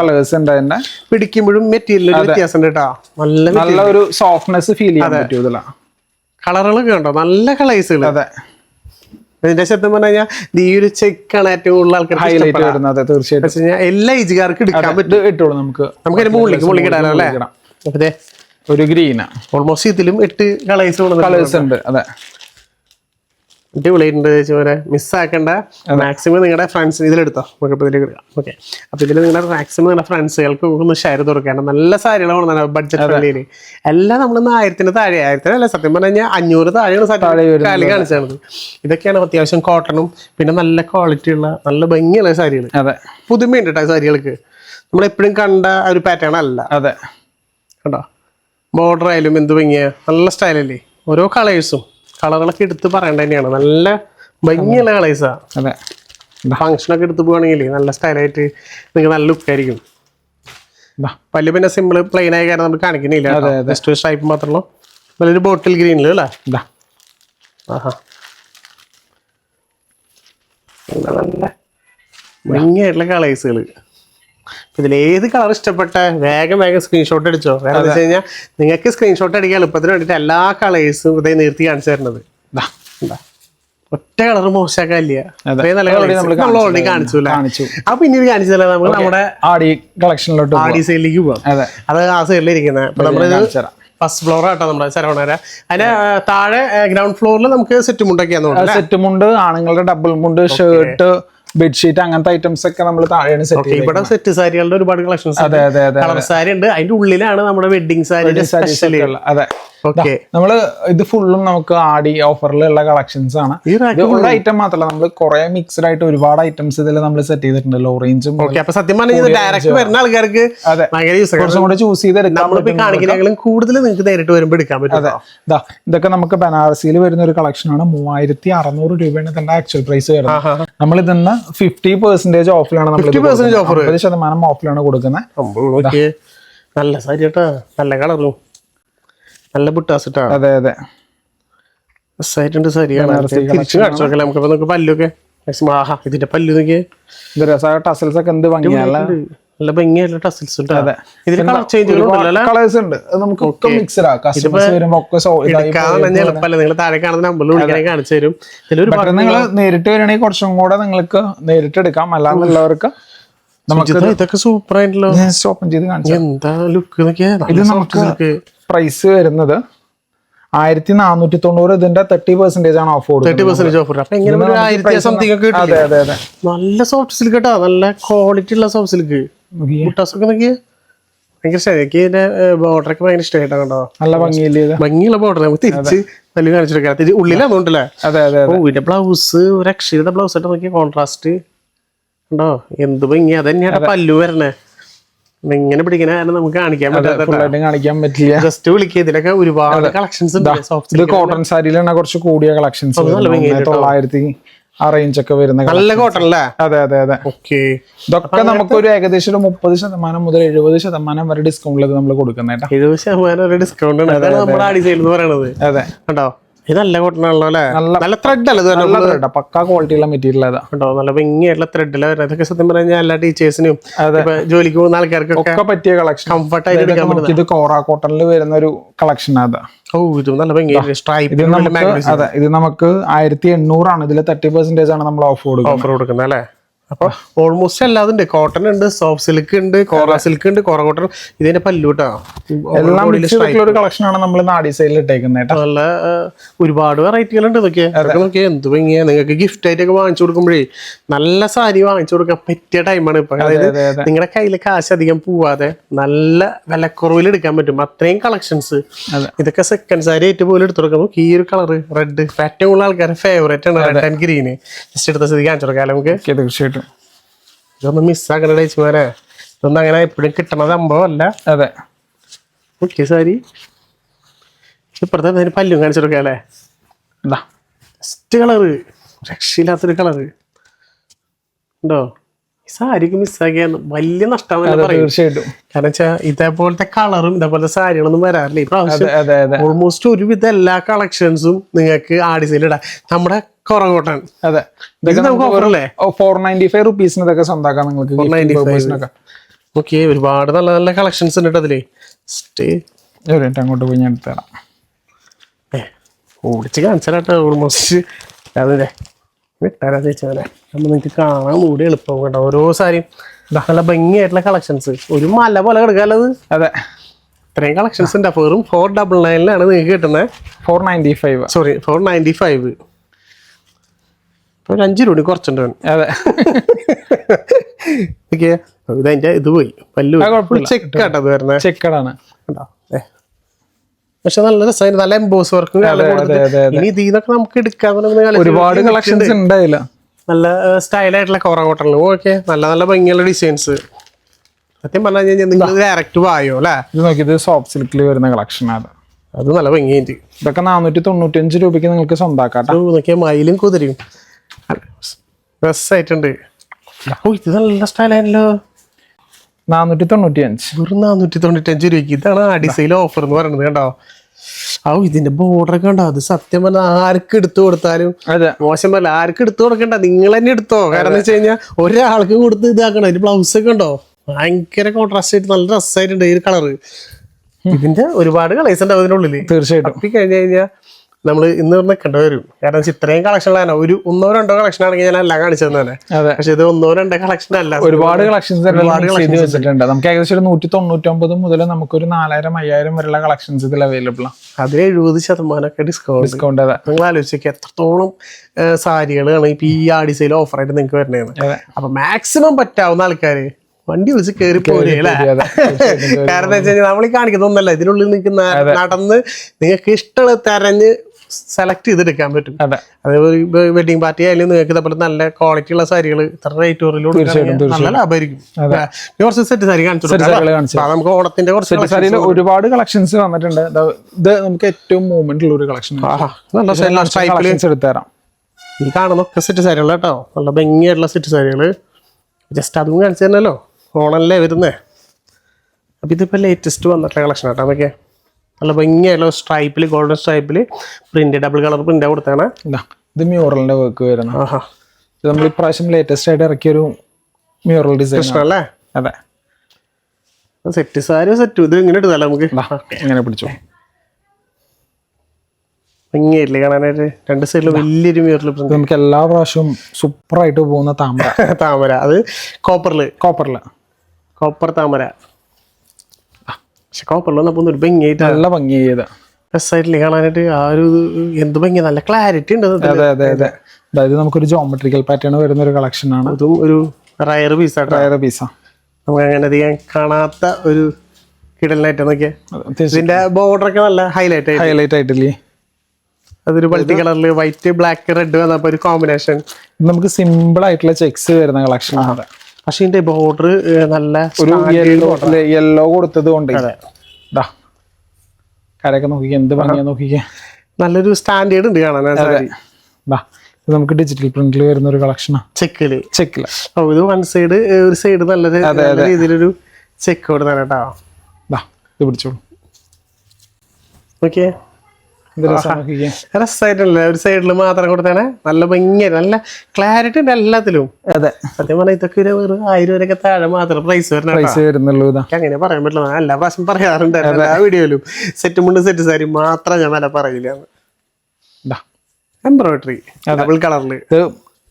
കളേഴ്സ് ഉണ്ട് അതിന്റെ പിടിക്കുമ്പോഴും മെറ്റീരിയൽ വ്യത്യാസം കേട്ടോ. നല്ല നല്ല ഒരു സോഫ്റ്റ്നെസ് ഫീൽ ചെയ്യാൻ പറ്റും ഇതില. കളറുകളൊക്കെ ഉണ്ടോ നല്ല കളേഴ്സുകൾ അതെ. ഇതിന്റെ ശബ്ദം പറഞ്ഞു കഴിഞ്ഞാൽ ഈ ഒരു ചെക്കാണ് ഏറ്റവും കൂടുതൽ ആൾക്കാർ ഹൈലൈറ്റ് വരുന്നത് തീർച്ചയായിട്ടും. എല്ലാ ഏജുകാർക്കും എടുക്കാൻ പറ്റും. ഇട്ടോളൂ നമുക്ക്. നമുക്ക് അതിന്റെ മുകളിലേക്ക് മുകളിലേക്ക് ഇടാനോ അല്ലേ? അപ്പൊ ഒരു ഗ്രീന്. ഓൾമോസ്റ്റ് ഇതിലും എട്ട് കളേഴ്സ് കളേഴ്സ് ഉണ്ട് അതെ. അടിപൊളിയുണ്ട് ചേച്ചിമാരെ മിസ്സാക്കണ്ട മാക്സിമം നിങ്ങളുടെ ഫ്രണ്ട്സ് ഇതിലെടുത്തോ. നമുക്ക് ഇതിലേക്ക് എടുക്കാം ഓക്കെ അപ്പൊ ഇതിൽ നിങ്ങളുടെ മാക്സിമം നിങ്ങളുടെ ഫ്രണ്ട്സുകൾക്ക് ഒന്ന് ഷെയർ തുറക്കണം നല്ല സാരികളാണ് ബഡ്ജറ്റ് ഫ്രണ്ട്ലിയിൽ എല്ലാം നമ്മളിന്ന് ആയിരത്തിന് താഴെ. ആയിരത്തിന് അല്ല സത്യം പറഞ്ഞു കഴിഞ്ഞാൽ അഞ്ഞൂറ് താഴെയാണ് കാലി കാണിച്ചത് ഇതൊക്കെയാണ് അത്യാവശ്യം കോട്ടണും പിന്നെ നല്ല ക്വാളിറ്റി ഉള്ള നല്ല ഭംഗിയുള്ള സാരികൾ അതെ. പുതുമയുണ്ട് കേട്ടോ സാരികൾക്ക്. നമ്മളെപ്പോഴും കണ്ട ഒരു പാറ്റേൺ അല്ല. അതെ. കണ്ടോ? ബോർഡർ ആയാലും എന്ത് ഭംഗിയാ? നല്ല സ്റ്റൈലല്ലേ ഓരോ കളേഴ്സും കളറുകളൊക്കെ എടുത്ത് പറയേണ്ട തന്നെയാണ്. നല്ല ഭംഗിയുള്ള കളേഴ്സാ അതെ. ഫംഗ്ഷനൊക്കെ എടുത്ത് പോവാണെങ്കിൽ നല്ല സ്റ്റൈലായിട്ട് നിങ്ങൾക്ക് നല്ല ലുക്ക് ആയിരിക്കും. ദാ. പല്ല് പിന്നെ സിമ്പിൾ പ്ലെയിൻ ആയ കാരണം നമുക്ക് കാണിക്കുന്നില്ല ജസ്റ്റ് സ്ട്രൈപ്പ് മാത്രമല്ലോ നല്ലൊരു ബോട്ടിൽ ഗ്രീനിൽ അല്ലേ? ആഹാ. നല്ല ഭംഗിയായിട്ടുള്ള കളേഴ്സുകൾ ഇതിൽ ഏത് കളർ ഇഷ്ടപ്പെട്ട വേഗം വേഗം സ്ക്രീൻഷോട്ട് അടിച്ചോ കാരണം എന്താ വെച്ച് കഴിഞ്ഞാൽ നിങ്ങൾക്ക് സ്ക്രീൻഷോട്ട് അടിക്കാൻ എളുപ്പത്തിന് വേണ്ടിയിട്ട് എല്ലാ കളേഴ്സും ഇതേ നിർത്തി കാണിച്ചു തരുന്നത്. ദാ. എന്താ ഒറ്റ കളർ കളർ നമ്മൾ ഓൾറെഡി കാണിച്ചു. കാണിച്ചു അല്ലേ? കാണിച്ചു. അപ്പൊ പിന്നീട് കാണിച്ചതല്ലേ നമുക്ക് നമ്മുടെ ആടി കളക്ഷനിലോട്ട് ആഡി സൈഡിലേക്ക് പോവാം. അതെ. ആ സൈഡിൽ ഇരിക്കുന്നത് അപ്പൊ നമ്മളിത് ഫസ്റ്റ് ഫ്ലോർ ആട്ടോ നമ്മുടെ ശരവണര. അതിന്റെ താഴെ ഗ്രൗണ്ട് ഫ്ലോറിൽ നമുക്ക് സെറ്റ് മുണ്ടൊക്കെയാണ് സെറ്റ് മുണ്ട് ആണുങ്ങളുടെ ഡബിൾ മുണ്ട് ഷർട്ട് ബെഡ്ഷീറ്റ് അങ്ങനത്തെ ഐറ്റംസ് ഒക്കെ നമ്മൾ താഴെയാണ് സെറ്റ് ചെയ്യുന്നത് ഇവിടെ സെറ്റ് സാരികളുടെ ഒരുപാട് കളക്ഷൻസ് അതെ അതെ അതെ കളർ സാരി ഉണ്ട് അതിന്റെ ഉള്ളിലാണ് നമ്മുടെ വെഡിങ് സാരി സ്പെഷ്യൽ അതെ. ഓക്കെ നമ്മൾ ഇത് ഫുള്ളും നമുക്ക് ആടി ഓഫറിലുള്ള കളക്ഷൻസ് ആണ്. ഒരു ഐറ്റം മാത്രമല്ല നമ്മൾ കുറെ മിക്സ്ഡ് ആയിട്ട് ഒരുപാട് ഐറ്റംസ് ഇതിൽ നമ്മൾ സെറ്റ് ചെയ്തിട്ടുണ്ട്. ലോ റേഞ്ചും ഓക്കെ അപ്പൊ സത്യം പറഞ്ഞാൽ ഡയറക്റ്റ് വരുന്ന ആൾക്കാർക്ക്. കുറച്ചും കൂടെ ചൂസ് ചെയ്തെടുക്കാം കൂടുതൽ നിങ്ങൾക്ക് നേരിട്ട് വരുമ്പോൾ എടുക്കാൻ പറ്റും അതെ. ഇതാ ഇതൊക്കെ നമുക്ക് ബനാറസിയിൽ വരുന്ന ഒരു കളക്ഷൻ ആണ്. മൂവായിരത്തി അറുന്നൂറ് രൂപയാണ് തന്നെ ആക്ച്വൽ പ്രൈസ് വരുന്നത്. നമ്മൾ ഇതിന്ന് ഫിഫ്റ്റി പെർസെന്റേജ് ഓഫിലാണ് നമ്മൾ 50% offer. അമ്പത് ശതമാനം ഓഫിലാണ് കൊടുക്കുന്നത്. നല്ല സാരി കേട്ടോ നല്ല കളറും നല്ല അതെ അതെ. രസമായിട്ടുണ്ട് സാരിയാണ് തിരിച്ചു കാണിച്ചു നോക്കല്ലേ നമുക്ക്? നമുക്ക് പല്ലൊക്കെ maximum. ആഹാ ഇതിന്റെ പല്ലു നോക്കിയേ. ഇത് രസ ടസൽസ് ഒക്കെ എന്ത് ഭംഗിയല്ല നല്ല ഭംഗിയായിട്ടുള്ള ടസൽസ് ഉണ്ട്. ഇതിൽ കളർ ചേഞ്ചുകൾ കളേഴ്സ് ഉണ്ട്. നമുക്ക് ഒക്കെ മിക്സഡ് കാണാൻ എളുപ്പമല്ല? നിങ്ങൾ താഴെ കാണുന്ന നമ്പറിൽ വിളിക്കണേ കാണിച്ചു തരും. ഇതിലൊരു ബട്ട് നിങ്ങൾ നേരിട്ട് വരികയാണെങ്കിൽ കുറച്ചും കൂടെ നിങ്ങൾക്ക് നേരിട്ട് എടുക്കാം. അല്ലാന്നുള്ളവർക്ക് ഇതൊക്കെ സൂപ്പർ ആയിട്ടുള്ള ഓപ്പൺ ചെയ്ത് കാണിച്ചു എന്താ ലുക്ക് ഇത് നമുക്ക് പ്രൈസ് വരുന്നത് ആയിരത്തി നാനൂറ്റി തൊണ്ണൂറ് ഇതിന്റെ തേർട്ടി പെർസെന്റേജ് ആണ് ഓഫ് തേർട്ടി പെർസെന്റേജ് ഓഫർ അപ്പൊ എങ്ങനെ ഒരു ആയിരത്തി സംതിങ് ഒക്കെ അതെ അതെ അതെ. നല്ല സോഫ്റ്റ് സിൽക്ക് കേട്ടോ നല്ല ക്വാളിറ്റി ഉള്ള സോഫ്റ്റ് സിൽക്ക് നോക്കിയേ. ഭയങ്കര ഇഷ്ടമായി എനിക്ക് ഇതിന്റെ ബോർഡറൊക്കെ ഭയങ്കര നല്ല ഭംഗിയില്ല ഭംഗിയുള്ള ബോർഡർ നമുക്ക് തിരിച്ച് നല്ല കാണിച്ചെടുക്കാം തിരി ഉള്ളിലാന്നുണ്ടല്ലേ അതെ അതെ ഇതിന്റെ ബ്ലൗസ് ഒരു അക്ഷയുടെ ബ്ലൗസ് ആയിട്ട് നോക്കിയ. കോൺട്രാസ്റ്റ് ഉണ്ടോ? എന്ത് ഭംഗി. അത്. തന്നെയാണ് പല്ലു വരണേ. ഇങ്ങനെ പിടിക്കണ കാരണം നമുക്ക് കാണിക്കാൻ പറ്റാത്ത കാണിക്കാൻ പറ്റില്ല. ജസ്റ്റ് വിളിക്കുക ഇതിലൊക്കെ ഒരുപാട് കളക്ഷൻസ് ഇത് കോട്ടൺ സാരിയിലാണ് കുറച്ച് കൂടിയ കളക്ഷൻസ് തൊള്ളായിരത്തി ആ റേഞ്ച് ഒക്കെ വരുന്ന നല്ല കോട്ടൺ അല്ലേ അതെ അതെ അതെ. ഓക്കെ ഇതൊക്കെ നമുക്കൊരു ഏകദേശം ഒരു മുപ്പത് ശതമാനം മുതൽ എഴുപത് ശതമാനം വരെ ഡിസ്കൗണ്ട് നമ്മൾ കൊടുക്കുന്നേട്ടാ എഴുപത് ശതമാനം വരെ ഡിസ്കൗണ്ട് ആണ്. അതാണ് നമ്മുടെ ആടി സെയിൽ എന്ന് അതെ. കണ്ടോ? ഇത് നല്ല കോട്ടൺ അല്ലേ? നല്ല- ത്രെഡ് അല്ലേ നല്ല ത്രെഡ് പക്കാ ക്വാളിറ്റി ഉള്ള മെറ്റീരിയൽ അതാ കണ്ടോ നല്ല ഭംഗിയായിട്ടുള്ള ഇതൊക്കെ സത്യം പറഞ്ഞാൽ എല്ലാ ടീച്ചേഴ്സിനും ജോലിക്ക് പോകുന്ന ആൾക്കാർക്കൊക്കെ ഒക്കെ പറ്റിയ കളക്ഷൻ കംഫർട്ടായിട്ട് ഇത് കോറ കോട്ടണിൽ വരുന്ന ഒരു കളക്ഷൻ അതാ ഓ ഇത് നല്ല ഭംഗിയായിട്ട് സ്ട്രൈപ്പ് അതെ ഇത് നമുക്ക് ആയിരത്തി എണ്ണൂറാണ് ഇതിൽ തേർട്ടി പെർസെന്റേജ് ആണ് നമ്മൾ ഓഫ് കൊടുക്കുന്നത്. ഓഫർ കൊടുക്കുന്നത് അല്ലേ? അപ്പൊ ഓൾമോസ്റ്റ് എല്ലാതും ഉണ്ട് കോട്ടൺ ഉണ്ട് സോഫ്റ്റ് സിൽക്ക് ഉണ്ട് കോറ സിൽക്ക് ഉണ്ട് കോറ കോട്ടൺ ഇതിന്റെ പല്ലൂട്ടാ എല്ലാം ഒരു കളക്ഷൻ ആണ് നമ്മൾ നാടി സൈഡിൽ ഇട്ടേക്കുന്നത് നല്ല ഒരുപാട് വെറൈറ്റികൾ ഉണ്ട് ഇതൊക്കെ. അതൊക്കെ നോക്കിയാ എന്ത് ഭംഗിയാ. നിങ്ങൾക്ക് ഗിഫ്റ്റ് ആയിട്ടൊക്കെ വാങ്ങിച്ചു കൊടുക്കുമ്പോഴേ നല്ല സാരി വാങ്ങിച്ചു കൊടുക്കാൻ പറ്റിയ ടൈമാണ് ഇപ്പൊ. അതായത് അതെ, അതെ. നിങ്ങളുടെ കയ്യിൽ കാശ് അധികം പോവാതെ നല്ല വിലക്കുറവിൽ എടുക്കാൻ പറ്റും. അത്രയും കളക്ഷൻസ് ഇതൊക്കെ സെക്കൻഡ് സാരി ആയിട്ട് പോലും എടുത്തു കൊടുക്കാം. നമുക്ക് ഈ ഒരു കളർ റെഡ് ഏറ്റവും കൂടുതൽ ആൾക്കാരുടെ ഫേവറേറ്റ് ആണ് റെഡ് ആൻഡ് ഗ്രീന് ജസ്റ്റ് എടുത്ത സ്ഥിതി കാണിച്ചു കൊടുക്കാം നമുക്ക്? തീർച്ചയായിട്ടും. ഇതൊന്നും മിസ്സാക്കണ ചേച്ചിമാരെ ഇതൊന്നും അങ്ങനെ എപ്പോഴും കിട്ടണ സംഭവമല്ല. അതെ. ഓക്കെ സാരി ഇപ്പുറത്തെ എന്തായാലും പല്ലും കാണിച്ചു കൊടുക്കാം അല്ലേ? ഇതാ. ബെസ്റ്റ് കളറ് രക്ഷയില്ലാത്തൊരു കളറ് ഉണ്ടോ? ഈ സാരിക്ക് മിസ്സാക്കിയ വലിയ നഷ്ടമാണ് തീർച്ചയായിട്ടും. കാരണം വെച്ചാൽ ഇതേപോലത്തെ കളറും ഇതേപോലത്തെ സാരികളൊന്നും വരാറില്ല. ഈ പ്രാവശ്യം ഓൾമോസ്റ്റ് ഒരുവിധ എല്ലാ കളക്ഷൻസും നിങ്ങൾക്ക് ആഡിസൈൻ ഇടാം. നമ്മുടെ അതെ? ഫോർ നയന്റി ഫൈവ് റുപ്പീസിന് ഇതൊക്കെ സ്വന്താക്കാം നിങ്ങൾക്ക് ഓക്കെ ഒരുപാട് നല്ല നല്ല കളക്ഷൻസ് ഉണ്ട് അതിൽ. സ്റ്റേ ഒരു മിനിറ്റ് അങ്ങോട്ട് പോയി ഞാൻ എടുത്തു തരാം. ഓടിച്ച് കാണിച്ചാലോ ഓൾമോസ്റ്റ് അതെ വിട്ടാരാ ചേച്ചവരെ അപ്പൊ നിങ്ങൾക്ക് കാണാൻ കൂടി എളുപ്പം കേട്ടോ ഓരോ സാരിയും. നല്ല ഭംഗിയായിട്ടുള്ള കളക്ഷൻസ് ഒരു മല പോലെ കിടക്കാലത് അതെ. ഇത്രയും കളക്ഷൻസ് ഉണ്ട്. വെറും ഫോർ ഡബിൾ നയനിലാണ് നിങ്ങൾക്ക് കിട്ടുന്നത് four ninety five sorry four ninety five ഒരു അഞ്ച് രൂപ കുറച്ചുണ്ട് അതെ. ഓക്കെ. ഇതെന്റെ ഇത് പോയി. പല്ലു ആ, കുഴപ്പമില്ല. ചെക്ക് അത് വരുന്നത്. ചെക്കടാണ്. പക്ഷെ നല്ല രസമായിരുന്നു നല്ല എംബോസ് വർക്കും. ഇനി ഇതിന്നൊക്കെ നമുക്ക് എടുക്കാൻ ഒരുപാട് കളക്ഷൻസ് ഉണ്ടായില്ല നല്ല സ്റ്റൈലായിട്ടുള്ള കോറ കോട്ടണിലും ഓക്കെ. നല്ല നല്ല ഭംഗിയുള്ള ഡിസൈൻസ് സത്യം പറഞ്ഞു കഴിഞ്ഞാൽ നിങ്ങൾ ഡയറക്റ്റ് വായോ അല്ലേ? ഇത് നോക്കിയത് സോഫ്റ്റ് സിൽക്കിൽ വരുന്ന കളക്ഷൻ ആണ്. അത് നല്ല ഭംഗിയായിട്ട്. ഇതൊക്കെ നാനൂറ്റി തൊണ്ണൂറ്റി അഞ്ച് രൂപയ്ക്ക് നിങ്ങൾക്ക് സ്വന്തമാക്കാം നോക്കിയാൽ മയിലും കുതിരയും. രസമായിട്ടുണ്ട് ഓ ഇത് നല്ല സ്റ്റൈലായല്ലോ നാനൂറ്റി തൊണ്ണൂറ്റി അഞ്ച് വെറും നാനൂറ്റി തൊണ്ണൂറ്റഞ്ച് രൂപയ്ക്ക്. ഇതാണ് ഓഫർ എന്ന് പറയുന്നത് കണ്ടോ? ആ ഇതിന്റെ ബോർഡർ ഒക്കെ ഉണ്ടോ അത് സത്യം പറഞ്ഞാൽ ആർക്ക് എടുത്തു കൊടുത്താലും അതെ. മോശം പോലെ ആർക്ക് എടുത്തു കൊടുക്കണ്ട? നിങ്ങൾ തന്നെ എടുത്തോ. കാരണം എന്ന് വെച്ച് കഴിഞ്ഞാൽ ഒരാൾക്ക് കൊടുത്ത് ഇതാക്കണം. അതിന്റെ ബ്ലൗസ് ഒക്കെ ഉണ്ടോ ഭയങ്കര കോൺട്രാസ്റ്റ് ആയിട്ട് നല്ല രസമായിട്ടുണ്ട് ഈ കളറ് ഇതിന്റെ ഒരുപാട് കളേഴ്സ് ഉണ്ടാവും അതിന്റെ ഉള്ളിൽ തീർച്ചയായിട്ടും കഴിഞ്ഞു കഴിഞ്ഞാൽ നമ്മൾ ഇന്ന് നിൽക്കേണ്ടി വരും. കാരണം ഇത്രയും കളക്ഷൻ കളക്ഷനിലാണ് ഒരു ഒന്നോ രണ്ടോ കളക്ഷൻ ആണെങ്കിൽ ഞാൻ എല്ലാം കാണിച്ചു തന്നെ പക്ഷെ ഇത് ഒന്നോ രണ്ടോ കളക്ഷൻ അല്ല. ഒരുപാട് കളക്ഷൻസ് ചെയ്ത് വെച്ചിട്ടുണ്ട്. നമുക്ക് ഏകദേശം ഒരു നൂറ്റി തൊണ്ണൂറ്റൊമ്പത് മുതൽ നമുക്കൊരു നാലായിരം അയ്യായിരം വരെയുള്ള കളക്ഷൻസ് ഇതിൽ അവൈലബിൾ ആണ് അതിൽ എഴുപത് ശതമാനമൊക്കെ ഡിസ്കൗണ്ട് ഡിസ്കൗണ്ട് അതെ. നിങ്ങൾ ആലോചിച്ചൊക്കെ എത്രത്തോളം സാരികളാണ് ഇപ്പൊ ഈ ആഡിസയിൽ ഓഫർ ആയിട്ട് നിങ്ങൾക്ക് വരണേന്ന് അപ്പൊ മാക്സിമം പറ്റാവുന്ന ആൾക്കാര് വണ്ടി വിളിച്ച് കയറി പോരേ കാരണം എന്താ വെച്ചാൽ നമ്മൾ ഈ കാണിക്കുന്ന ഒന്നല്ല ഇതിനുള്ളിൽ നിൽക്കുന്ന നടന്ന് നിങ്ങൾക്ക് ഇഷ്ടമുള്ള തെരഞ്ഞ് സെലക്ട് ചെയ്തെടുക്കാൻ പറ്റും. അതേപോലെ വെഡിങ് പാർട്ടി ആയാലും നിങ്ങൾക്ക് ഇതേപോലെ നല്ല ക്വാളിറ്റി ഉള്ള സാരികൾ ഇത്ര റേറ്റ് കുറയിലൂടെ നല്ല ലാഭമായിരിക്കും. കുറച്ച് സെറ്റ് സാരി കാണിച്ചു നമുക്ക് ഓണത്തിന്റെ കുറച്ച് സാരിയിൽ ഒരുപാട് കളക്ഷൻസ് വന്നിട്ടുണ്ട്. ഇത് നമുക്ക് ഏറ്റവും മൂവ്മെന്റ് ഉള്ള ഒരു കളക്ഷൻ ആഹാ, നല്ല സ്ട്രൈപ്പിൽ കളക്ഷൻസ് എടുത്തു തരാം. ഈ കാണുന്നൊക്കെ സെറ്റ് സാരികൾ കേട്ടോ. നല്ല ഭംഗിയായിട്ടുള്ള സെറ്റ് സാരികൾ ജസ്റ്റ് അതും കാണിച്ചു തന്നല്ലോ ഓണല്ലേ വരുന്നേ. അപ്പം ഇതിപ്പോൾ ലേറ്റസ്റ്റ് വന്നിട്ടുള്ള കളക്ഷൻ കേട്ടോ അതൊക്കെ നല്ല ഭംഗിയായിട്ടുള്ള സ്ട്രൈപ്പിൽ ഗോൾഡൻ സ്ട്രൈപ്പിൽ പ്രിന്റ് ഡബിൾ കളർ പ്രിന്റ് കൊടുത്താണ് ഇതാ മ്യൂറലിന്റെ വർക്ക് വരുന്നത് ആഹാ. ഇത് നമ്മൾ ഇപ്രാവശ്യം ലേറ്റസ്റ്റ് ആയിട്ട് ഇറക്കിയ ഒരു മ്യൂറൽ ഡിസൈൻ അല്ലേ? അതെ. സെറ്റ് സാരി സെറ്റ് ഇത് ഇങ്ങനെ ഇടുന്നല്ലേ നമുക്ക്? ഇങ്ങനെ പിടിച്ചു. ഭംഗിയായിട്ടില്ലേ കാണാനായിട്ട്? രണ്ട് സൈഡിൽ വലിയൊരു മ്യൂറൽ പ്രിന്റ് നമുക്ക് എല്ലാ പ്രാവശ്യവും സൂപ്പറായിട്ട് പോകുന്ന താമര. താമര. അത് കോപ്പറിൽ കോപ്പറിൽ കോപ്പർ താമര. പക്ഷെ കോപ്പറിൽ പോകുന്ന ഒരു ഭംഗിയായിട്ട് നല്ല ഭംഗി ചെയ്താ രസമായിട്ടില്ലേ കാണാനായിട്ട്. ആ ഒരു എന്ത് ഭംഗി നല്ല ക്ലാരിറ്റി ഉണ്ട്. അതെ അതെ അതെ. അതായത് നമുക്കൊരു ജോമെട്രിക്കൽ പാറ്റേൺ വരുന്ന ഒരു കളക്ഷൻ ആണ്. അതും ഒരു റയർ പീസ് റയർ പീസ് നമുക്ക് അങ്ങനെ അധികം കാണാത്ത ഒരു കിടലിനായിട്ട് നോക്കിയാൽ ഇതിന്റെ ബോർഡർ ഒക്കെ നല്ല ഹൈലൈറ്റ് ആയിട്ട്. ഹൈലൈറ്റ് ആയിട്ടില്ലേ? അതൊരു മൾട്ടി കളറിൽ വൈറ്റ് ബ്ലാക്ക് റെഡ് വന്നപ്പോ ഒരു കോമ്പിനേഷൻ നമുക്ക് സിമ്പിൾ ആയിട്ടുള്ള ചെക്സ് വരുന്ന കളക്ഷൻ ആണ്. പക്ഷെ ഇതിന്റെ ബോർഡർ നല്ല ഒരു യെല്ലോ കൊടുത്തത് കൊണ്ട്. കരൊക്കെ നോക്കി എന്ത് ഭംഗിയാ നോക്കിക്കേ. നല്ലൊരു സ്റ്റാൻഡേർഡ് ഉണ്ട് കാണാൻ നമുക്ക് ഡിജിറ്റൽ പ്രിന്റിൽ വരുന്ന ഒരു കളക്ഷനാ ചെക്കിൽ. ചെക്കിൽ. ഓ ഇത് വൺ സൈഡ് ഒരു സൈഡ് നല്ലൊരു നല്ല രീതിയിലൊരു ചെക്ക് കൊടുത്താണ് കേട്ടോ ഇത് പിടിച്ചോളൂ. ഓക്കെ രസമായിട്ടല്ലേ ഒരു സൈഡിൽ മാത്രം കൊടുത്താണ് നല്ല ഭംഗി നല്ല ക്ലാരിറ്റി ഉണ്ട് എല്ലാത്തിലും. അതെ. സത്യം പറഞ്ഞാൽ ഇതൊക്കെ ഒരു വെറും ആയിരം രൂപയൊക്കെ താഴെ മാത്രം പ്രൈസ് വരണം പ്രൈസ് വരുന്നുള്ളൂ അങ്ങനെ പറയാൻ പറ്റില്ല. എല്ലാ പ്രാവശ്യം പറയാറുണ്ട്. എല്ലാ വീഡിയോയിലും സെറ്റ് മുണ്ട് സെറ്റ് സാരി മാത്രം ഞാൻ വില പറയില്ല. എംബ്രോയിഡറി ഡബിൾ കളറിൽ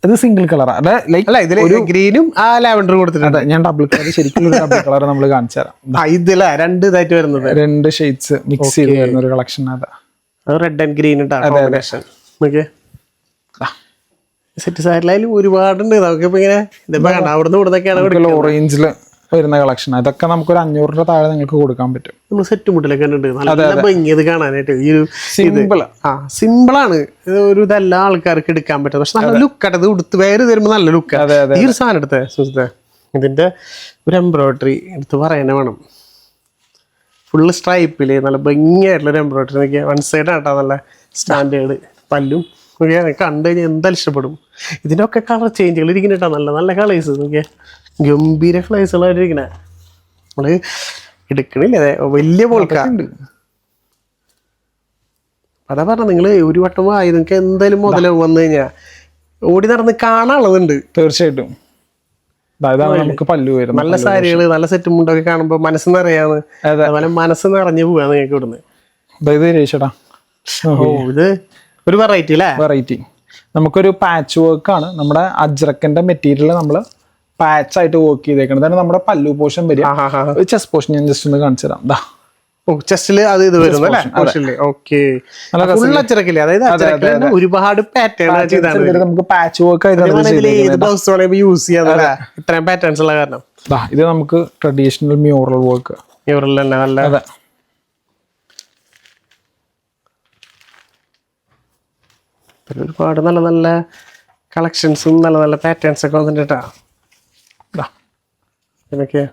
ഇത് സിംഗിൾ കളറാ അതെ ലൈക്ക് അല്ല ഇതിൽ ഗ്രീനും ആ ലാവൻഡറും കൊടുത്തിട്ടുണ്ട്. ഞാൻ ഡബിൾ കളർ ശരിക്കും ഒരു ഡബിൾ കളർ നമ്മൾ കാണിച്ചു തരാം ഇതിലാ. രണ്ട് ഇതായിട്ട് വരുന്നത്. രണ്ട് ഷെയ്ഡ്സ് മിക്സ് ചെയ്ത് വരുന്ന ഒരു കളക്ഷൻ അത്. Red and green combination okay ആ. സെറ്റ് സാരിലായാലും ഒരുപാടുണ്ട്. നമുക്കിപ്പോ ഇങ്ങനെ ഇതിപ്പോ കണ്ട? അവിടുന്ന് ഇവിടുന്നൊക്കെയാണ് നമുക്ക് ലോ റേഞ്ചിൽ വരുന്ന കളക്ഷൻ അതൊക്കെ നമുക്ക് ഒരു അഞ്ഞൂറിന്റെ താഴെ നിങ്ങൾക്ക് കൊടുക്കാൻ പറ്റും. നമ്മൾ സെറ്റ് മുട്ടിലൊക്കെ ഉണ്ട് നല്ല ഭംഗി ഇത് കാണാനായിട്ട്. ഈ ഒരു സിമ്പിൾ ആ സിമ്പിളാണ് ഇത് ഒരു ഇതെല്ലാ ആൾക്കാർക്ക് എടുക്കാൻ പറ്റും. പക്ഷെ നല്ല ലുക്കാണ് ഇത് ഉടുത്ത് വേറെ തരുമ്പോൾ നല്ല ലുക്കാണ് ഈ ഒരു സാധനം എടുത്തേ സുഹൃത്തെ. ഇതിന്റെ ഒരു എംബ്രോയിഡറി എടുത്ത് പറയാനേ വേണം. ഫുള്ള് സ്ട്രൈപ്പിൽ നല്ല ഭംഗിയായിട്ടുള്ള ഒരു എംബ്രോയിഡറി എനിക്ക് വൺ സൈഡ് ആട്ടോ നല്ല സ്റ്റാൻഡേർഡ് പല്ലും. ഓക്കെ കണ്ടു കഴിഞ്ഞാൽ എന്തായാലും ഇഷ്ടപ്പെടും? ഇതിനൊക്കെ കളർ ചേഞ്ചുകൾ ഇരിക്കുന്നുണ്ടാ നല്ല നല്ല കളേഴ്സ് നോക്കിയാൽ ഗംഭീര കളേഴ്സുകളായിട്ട് ഇരിക്കണേ. നമ്മൾ എടുക്കണില്ല? അതെ വലിയ പോൾക്കാ അതാ പറഞ്ഞ നിങ്ങൾ ഒരു വട്ടം ആയി നിങ്ങൾക്ക് എന്തായാലും മുതലാവും വന്നു കഴിഞ്ഞാൽ ഓടി നടന്ന് കാണാനുള്ളതുണ്ട്. തീർച്ചയായിട്ടും. നമുക്ക് പല്ലു വരുന്നത് നല്ല സാരികൾ നല്ല സെറ്റ് മുണ്ടൊക്കെ കാണുമ്പോൾ മനസ്സ് നിറയാന്ന് അതെ. അതുപോലെ മനസ്സ് നിറഞ്ഞു പോവാ നിങ്ങൾക്ക് ഇവിടുന്ന് രേഷടാ ഓ ഇത് ഒരു വെറൈറ്റി അല്ലേ? വെറൈറ്റി നമുക്കൊരു പാച്ച് വർക്ക് ആണ്. നമ്മുടെ അജ്രക്കിന്റെ മെറ്റീരിയൽ നമ്മൾ പാച്ച് ആയിട്ട് വർക്ക് ചെയ്തേക്കണം നമ്മുടെ പല്ലു പോർഷൻ വരിക. ചെസ് പോർഷൻ ഞാൻ ജസ്റ്റ് ഒന്ന് കാണിച്ചു തരാം ചെസ്റ്റിൽ അത് ഇത് വരുന്നു അല്ലേ ഓക്കെ ഫുൾ അച്ചടക്കില്ലേ? അതായത് ഒരുപാട് പാറ്റേൺ നമുക്ക് പാച്ച് വർക്ക് ബ്ലൗസ് യൂസ് ചെയ്യാതെ ഇത്രയും പാറ്റേൺസ് ഉള്ള കാരണം. ഇത് നമുക്ക് ട്രഡീഷണൽ മ്യൂറൽ വർക്ക് മ്യൂറൽ തന്നെ നല്ല ഒരുപാട് നല്ല നല്ല കളക്ഷൻസും നല്ല നല്ല പാറ്റേൺസ് ഒക്കെ വന്നിട്ടാ ദാ. ഇതിനൊക്കെ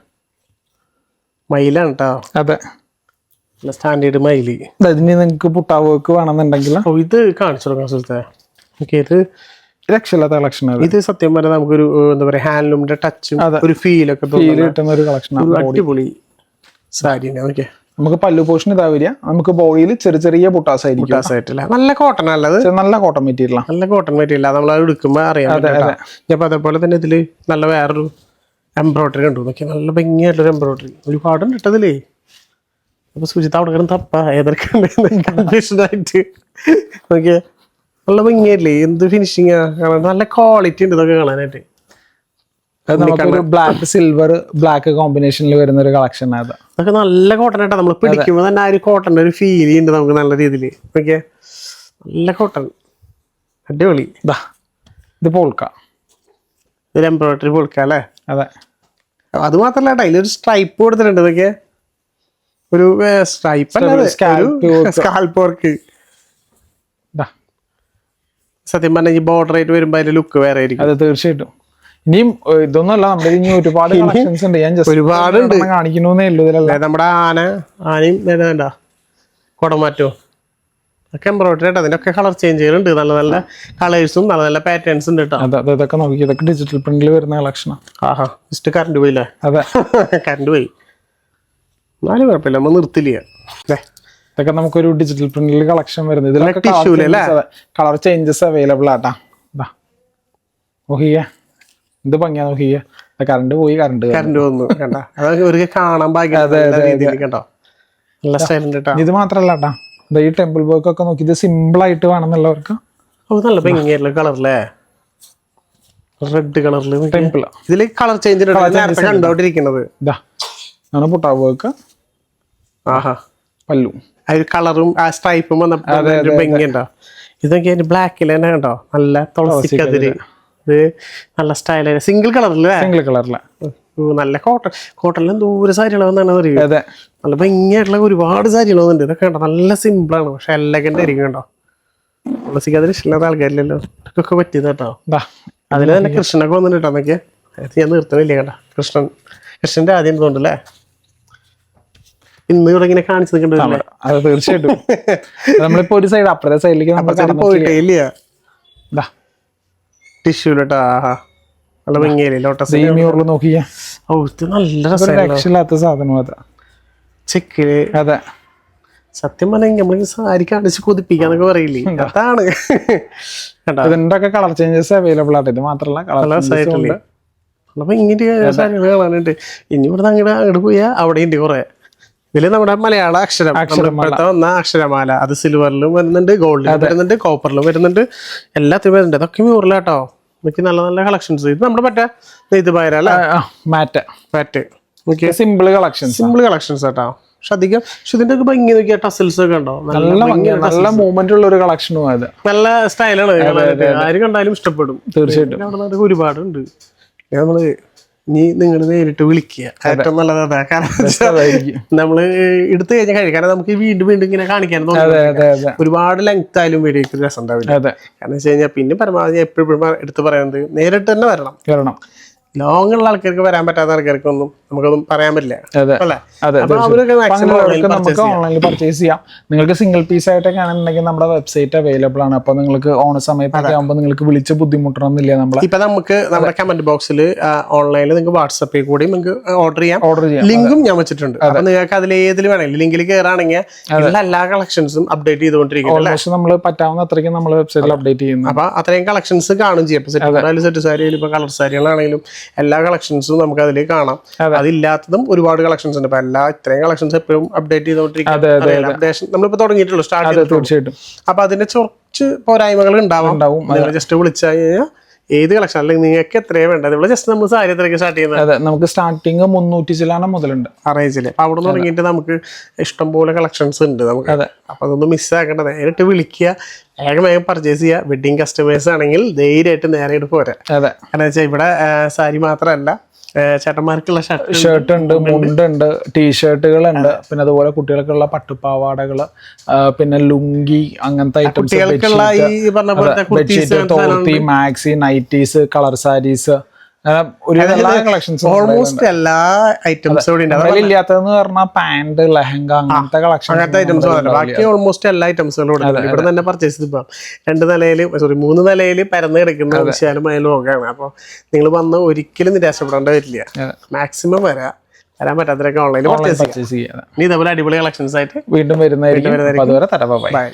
മയിലാണ് കേട്ടോ അതെ. സ്റ്റാൻഡേർഡ് മൈലി. ഇതിന് നിങ്ങൾക്ക് പുട്ടാവോക്ക് വേണമെന്നുണ്ടെങ്കിൽ ഇത് കാണിച്ചു കൊടുക്കാം സുഹൃത്തെ. ഓക്കെ ഇത് രക്ഷയില്ലാത്ത കളക്ഷൻ ഇത് സത്യം പറഞ്ഞാൽ നമുക്കൊരു ഒരു എന്താ പറയാ ഹാൻഡ്ലൂമിന്റെ ടച്ചും ഒരു ഫീലൊക്കെ കിട്ടുന്ന ഒരു കളക്ഷൻ അടിപൊളി സാരി ഓക്കെ. നമുക്ക് പല്ലു പോഷൻ ഇതാ വരിക. നമുക്ക് ബോഡിയിൽ ചെറിയ ചെറിയ പുട്ടാസ് ആയിരിക്കും. ആയിട്ടില്ല. നല്ല കോട്ടൺ അല്ലത്? നല്ല കോട്ടൺ മെറ്റീരിയൽ നല്ല കോട്ടൺ മെറ്റീരിയൽ നമ്മൾ അത് എടുക്കുമ്പോൾ അറിയാം അപ്പൊ അതേപോലെ തന്നെ ഇതിൽ നല്ല വേറൊരു എംബ്രോയിഡറി കണ്ടു. നോക്കി നല്ല ഭംഗിയായിട്ടുള്ള എംബ്രോയിഡറി ഒരുപാടുണ്ട് ഇട്ടതിലേ അപ്പൊ സുജിത്ത് അവിടെ കിടന്ന് തപ്പ. ഏതൊക്കെ നോക്കിയ നല്ല ഭംഗിയല്ലേ എന്ത് ഫിനിഷിങ് നല്ല ക്വാളിറ്റി ഉണ്ട് ഇതൊക്കെ കാണാനായിട്ട്. ബ്ലാക്ക് സിൽവർ ബ്ലാക്ക് കോമ്പിനേഷനിൽ വരുന്ന ഒരു കളക്ഷൻ അത്. അതൊക്കെ നല്ല കോട്ടൺ ആയിട്ടാ നമ്മൾ പിടിക്കുമ്പോൾ തന്നെ ആ ഒരു കോട്ടന്റെ ഒരു ഫീൽ ഉണ്ട് നമുക്ക് നല്ല രീതിയിൽ ഓക്കെ നല്ല കോട്ടൺ അടിപൊളി. ഇതാ ഇത് പോൾക്ക ഒരു എംബ്രോയിഡറി പോൾക്ക അല്ലേ? അതെ. അത് മാത്രല്ല കേട്ടോ അതിലൊരു സ്ട്രൈപ്പ് കൊടുത്തിട്ടുണ്ട് ഇതൊക്കെ. ഒരു സ്ട്രൈപ്പ്. സ്കാൽപ്പ് വർക്ക് സത്യം പറഞ്ഞാൽ ഈ ബോർഡർ ആയിട്ട് വരുമ്പോ അതിന്റെ ലുക്ക് വേറെ ആയിരിക്കും. അത് തീർച്ചയായിട്ടും. ഇനിയും ഇതൊന്നുമല്ല നമ്മുടെ ഇനി ഒരുപാട് കളക്ഷൻസ് ഉണ്ട്. ഞാൻ ജസ്റ്റ് ഒരുപാടുണ്ട്. കാണിക്കണമെന്നേ ഉള്ളൂ ഇതിലല്ല. നമ്മുടെ ആന ആനയും വേണ്ട കുടമാറ്റോ. ഒക്കെ എംബ്രോയിഡറി ആയിട്ട്. അതിനൊക്കെ കളർ ചേഞ്ചുകളുണ്ട് നല്ല നല്ല കളേഴ്സും നല്ല നല്ല പാറ്റേൺസ് ഉണ്ട് കേട്ടോ അതെ അതെ ഇതൊക്കെ നോക്കി. ഇതൊക്കെ ഡിജിറ്റൽ പ്രിന്റിൽ വരുന്ന കളക്ഷനാണ് ആഹാ ജസ്റ്റ് കറണ്ട് പോയില്ലേ? അതെ. കറണ്ട് പോയി. എന്നാലും കുഴപ്പമില്ല നമ്മൾ നിർത്തില്ല. ഇതൊക്കെ നമുക്കൊരു ഡിജിറ്റൽ പ്രിന്റിൽ കളക്ഷൻ വരുന്നത് ഇതിലൊക്കെ കളർ ചേഞ്ചസ് അവൈലബിൾ ആട്ടാ നോക്കിയേ എന്ത് ഭംഗിയാ നോക്കിയേ കറണ്ട് പോയി കറണ്ട് കറണ്ട് വന്നു കണ്ട? അതൊക്കെ കാണാൻ ഭാഗ്യം കണ്ടോ? ഇത് മാത്രല്ല കേട്ടാ ഈ ടെമ്പിൾ വർക്ക് ഒക്കെ നോക്കി ഇത് സിമ്പിൾ ആയിട്ട് വേണമെന്നുള്ളവർക്ക് നല്ല ഭംഗിയായിട്ടുള്ള കളറല്ലേ റെഡ് കളറിൽ ടെമ്പിൾ ഇതിൽ കളർ ചേഞ്ച് കണ്ടോണ്ടിരിക്കണത്. കണ്ടോണ്ടിരിക്കുന്നത് ഇതാ ആണ് പുട്ടാ വർക്ക് പല്ലു. ആ ഒരു കളറും ആ സ്ട്രൈപ്പും വന്നപ്പോ ഒരു ഭംഗിയുണ്ടോ? ഇതൊക്കെ അതിന് ബ്ലാക്കിൽ തന്നെ കണ്ടോ? നല്ല തുളസിക്കതിര് ഇത് നല്ല സ്റ്റൈൽ സിംഗിൾ കളറില്ലേ സിംഗിൾ കളറില്ല നല്ല കോട്ടൺ കോട്ടണിലും ദൂരെ സാരികൾ വന്നാണ് അറിയുക അതെ. നല്ല ഭംഗിയായിട്ടുള്ള ഒരുപാട് സാരികൾ വന്നിട്ടുണ്ട്. ഇതൊക്കെ കണ്ടോ? നല്ല സിമ്പിളാണ് പക്ഷെ എല്ലഗന്റ് ആയിരിക്കും കണ്ടോ? തുളസിക്കതിര് ഇഷ്ടമില്ലാത്ത ആൾക്കാരില്ലല്ലോ. ഇതൊക്കെ പറ്റിയത് കേട്ടോ. അതിൽ തന്നെ കൃഷ്ണനൊക്കെ വന്നിട്ടോ എന്നൊക്കെ ഞാൻ നിർത്തണില്ല കേട്ടോ. കൃഷ്ണൻ കൃഷ്ണന്റെ ആദ്യം തോന്നുന്നല്ലേ ഇന്ന് ഇവിടെ ഇങ്ങനെ കാണിച്ചു നിൽക്കണ്ടല്ലേ അത് തീർച്ചയായിട്ടും. നമ്മളിപ്പോ ഒരു സൈഡ് അപ്പുറത്തെ സൈഡിലേക്ക് നമ്മൾ പോയിട്ടേ ഇല്ല ഇതാ ടിഷ്യൂലിട്ടാ നല്ല ഭംഗിയല്ലേ ലോട്ടസ് ഈ നോക്കിയാ. ഓ നല്ല ഒരു രസമാണ് രക്ഷയില്ലാത്ത സാധനം അത്. ചെക്കിൽ അതെ. സത്യം പറഞ്ഞെങ്കിൽ നമ്മൾ സാരി കാണിച്ച് കൊതിപ്പിക്കാന്നൊക്കെ പറയില്ലേ? അതാണ്. ഇതിന്റെ ഒക്കെ കളർ ചേഞ്ചസ് അവൈലബിൾ ആട്ടെ ഇത് മാത്രമല്ല കളർ രസമായിട്ടില്ലേ? അപ്പൊ ഇങ്ങനെ സാരികൾ കാണാനുണ്ട്. ഇനി ഇവിടെ അങ്ങോട്ട് അങ്ങോട്ട് പോയാൽ അവിടെ ഉണ്ട് കുറെ. ഇതിൽ നമ്മുടെ മലയാള അക്ഷരം ഇപ്പോഴത്തെ വന്ന അക്ഷരമാല. അത് സിൽവറിലും വരുന്നുണ്ട് ഗോൾഡിലും വരുന്നുണ്ട് കോപ്പറിലും വരുന്നുണ്ട്. എല്ലാത്തിലും വരുന്നുണ്ട്. അതൊക്കെ മ്യൂറിലാട്ടോ എനിക്ക് നല്ല നല്ല കളക്ഷൻസ് ഇത് നമ്മുടെ മറ്റേ ഇത് പയറല്ല matte simple collection simple collections കേട്ടോ പക്ഷെ അധികം പക്ഷെ ഇതിന്റെ ഒക്കെ ഭംഗി നോക്കിയ ടസിൽസ് ഒക്കെ ഉണ്ടോ? നല്ല നല്ല നല്ല മൂവ്മെന്റ് ഉള്ള ഒരു കളക്ഷനും അത്. നല്ല സ്റ്റൈലാണ് ആര് കണ്ടാലും ഇഷ്ടപ്പെടും. തീർച്ചയായിട്ടും. ഒരുപാടുണ്ട്. നമ്മൾ ഇനി നിങ്ങൾ നേരിട്ട് വിളിക്കുക. ഏറ്റവും നല്ലത് അതാ കാരണം നമ്മൾ നമ്മൾ എടുത്തു കഴിഞ്ഞാൽ കഴിയും കാരണം നമുക്ക് വീണ്ടും വീണ്ടും ഇങ്ങനെ കാണിക്കാൻ തോന്നുന്നു ഒരുപാട് ലെങ്ത് ആയാലും വീഡിയോക്ക് രസം ഉണ്ടാവില്ല. കാരണം വെച്ച് കഴിഞ്ഞാൽ പിന്നെ പരമാവധി എപ്പോഴും എടുത്തു പറയുന്നത് നേരിട്ട് തന്നെ വരണം. വരണം. ലോങ് ഉള്ള ആൾക്കാർക്ക് വരാൻ പറ്റാത്ത ആൾക്കാർക്ക് ഒന്നും നമുക്കൊന്നും പറയാൻ പറ്റില്ല. നമുക്ക് ഓൺലൈനിൽ പർച്ചേസ് ചെയ്യാം. നിങ്ങൾക്ക് സിംഗിൾ പീസ് ആയിട്ടൊക്കെ ആണെന്നുണ്ടെങ്കിൽ നമ്മുടെ വെബ്സൈറ്റ് അവൈലബിൾ ആണ്. അപ്പൊ നിങ്ങൾക്ക് ഓണ സമയത്തൊക്കെ ആകുമ്പോൾ നിങ്ങൾക്ക് വിളിച്ച് ബുദ്ധിമുട്ടണമെന്നില്ല നമ്മളെ. ഇപ്പൊ നമുക്ക് നമ്മുടെ കമന്റ് ബോക്സിൽ ഓൺലൈനിൽ നിങ്ങൾക്ക് വാട്സപ്പിൽ കൂടി നിങ്ങൾക്ക് ഓർഡർ ചെയ്യാം. ഓർഡർ ചെയ്യാം. ലിങ്കും ഞാൻ വെച്ചിട്ടുണ്ട്. അപ്പൊ നിങ്ങൾക്ക് അതിൽ ഏതിൽ വേണമെങ്കിലും ലിങ്കിൽ കയറാണെങ്കിൽ എല്ലാ കളക്ഷൻസും അപ്ഡേറ്റ് ചെയ്തുകൊണ്ടിരിക്കും നമ്മൾ പറ്റാവുന്ന അത്രയ്ക്ക് നമ്മൾ വെബ്സൈറ്റിൽ അപ്ഡേറ്റ് ചെയ്യുന്നു. അപ്പൊ അത്രയും കളക്ഷൻസ് കാണും ചെയ്യും. സെറ്റ് സാരി ഇപ്പൊ കളർ സാരികളാണെങ്കിലും എല്ലാ കളക്ഷൻസും നമുക്ക് അതിൽ കാണാം. അതില്ലാത്തതും ഒരുപാട് കളക്ഷൻസ് ഉണ്ട്. ഇപ്പൊ എല്ലാ ഇത്രയും കളക്ഷൻസ് എപ്പോഴും അപ്ഡേറ്റ് ചെയ്തോണ്ടിരിക്കും അപ്ഡേഷൻ നമ്മളിപ്പോ തുടങ്ങിയിട്ടുള്ളൂ സ്റ്റാർട്ട് അതെ തീർച്ചയായിട്ടും. അപ്പൊ അതിന്റെ കുറച്ച് പോരായ്മകൾ ഉണ്ടാവാം. നിങ്ങൾ ജസ്റ്റ് വിളിച്ചു കഴിഞ്ഞാൽ ഏത് കളക്ഷൻ അല്ലെങ്കിൽ നിങ്ങൾക്ക് എത്രയാണ് വേണ്ടത്? ഇവിടെ ജസ്റ്റ് നമ്മൾ സാരി എത്രയൊക്കെ സ്റ്റാർട്ട് ചെയ്യുന്നത്? അതെ നമുക്ക് സ്റ്റാർട്ടിങ് മുന്നൂറ്റി ചില്ലാണ് മുതലുണ്ട്. അറേഞ്ചിൽ. അപ്പൊ അവിടെ തുടങ്ങിയിട്ട് നമുക്ക് ഇഷ്ടംപോലെ കളക്ഷൻസ് ഉണ്ട് നമുക്ക്. അതെ. അപ്പൊ അതൊന്നും മിസ്സാക്കേണ്ട നേരിട്ട് വിളിക്കുക. വേഗം വേഗം പർച്ചേസ് ചെയ്യുക വെഡിങ് കസ്റ്റമേഴ്സ് ആണെങ്കിൽ ധൈര്യമായിട്ട് നേരെ ഇട്ട് പോരാ. അതെ. കാരണം വെച്ചാൽ ഇവിടെ സാരി മാത്രമല്ല ചേട്ടന്മാർക്കുള്ള ഷർട്ട് ഷർട്ട് ഉണ്ട് മുണ്ടുണ്ട്. ടീഷർട്ടുകൾ ഉണ്ട് പിന്നെ അതുപോലെ കുട്ടികൾക്കുള്ള പട്ടുപാവാടകൾ പിന്നെ ലുങ്കി അങ്ങനത്തെ items maxi nighties colour saris almost എല്ലാ ഐറ്റംസും ഇല്ലാത്തതെന്ന് പറഞ്ഞാൽ പാന്റ് ലെഹങ്ക അങ്ങനത്തെ കളക്ഷൻ അങ്ങനത്തെ ഐറ്റംസ് ബാക്കി ഓൾമോസ്റ്റ് എല്ലാ ഐറ്റംസുകളും ഇവിടെ തന്നെ പർച്ചേസ് ചെയ്ത് പോകാം. രണ്ട് നിലയിൽ സോറി മൂന്ന് നിലയിൽ പരന്ന് കിടക്കുന്ന വിശാലമായ ലോകമാണ്. അപ്പോൾ നിങ്ങൾ വന്ന് ഒരിക്കലും നിരാശപ്പെടേണ്ട വരില്ല. മാക്സിമം വരാം. വരാൻ പറ്റാത്തവരൊക്കെ ഓൺലൈനിൽ പർച്ചേസ് ചെയ്യാം. ഇനി ഇതേപോലെ അടിപൊളി കളക്ഷൻസ് ആയിട്ട് വീണ്ടും വരുന്നതായിരിക്കും. അതുവരെ തരവായി ബൈ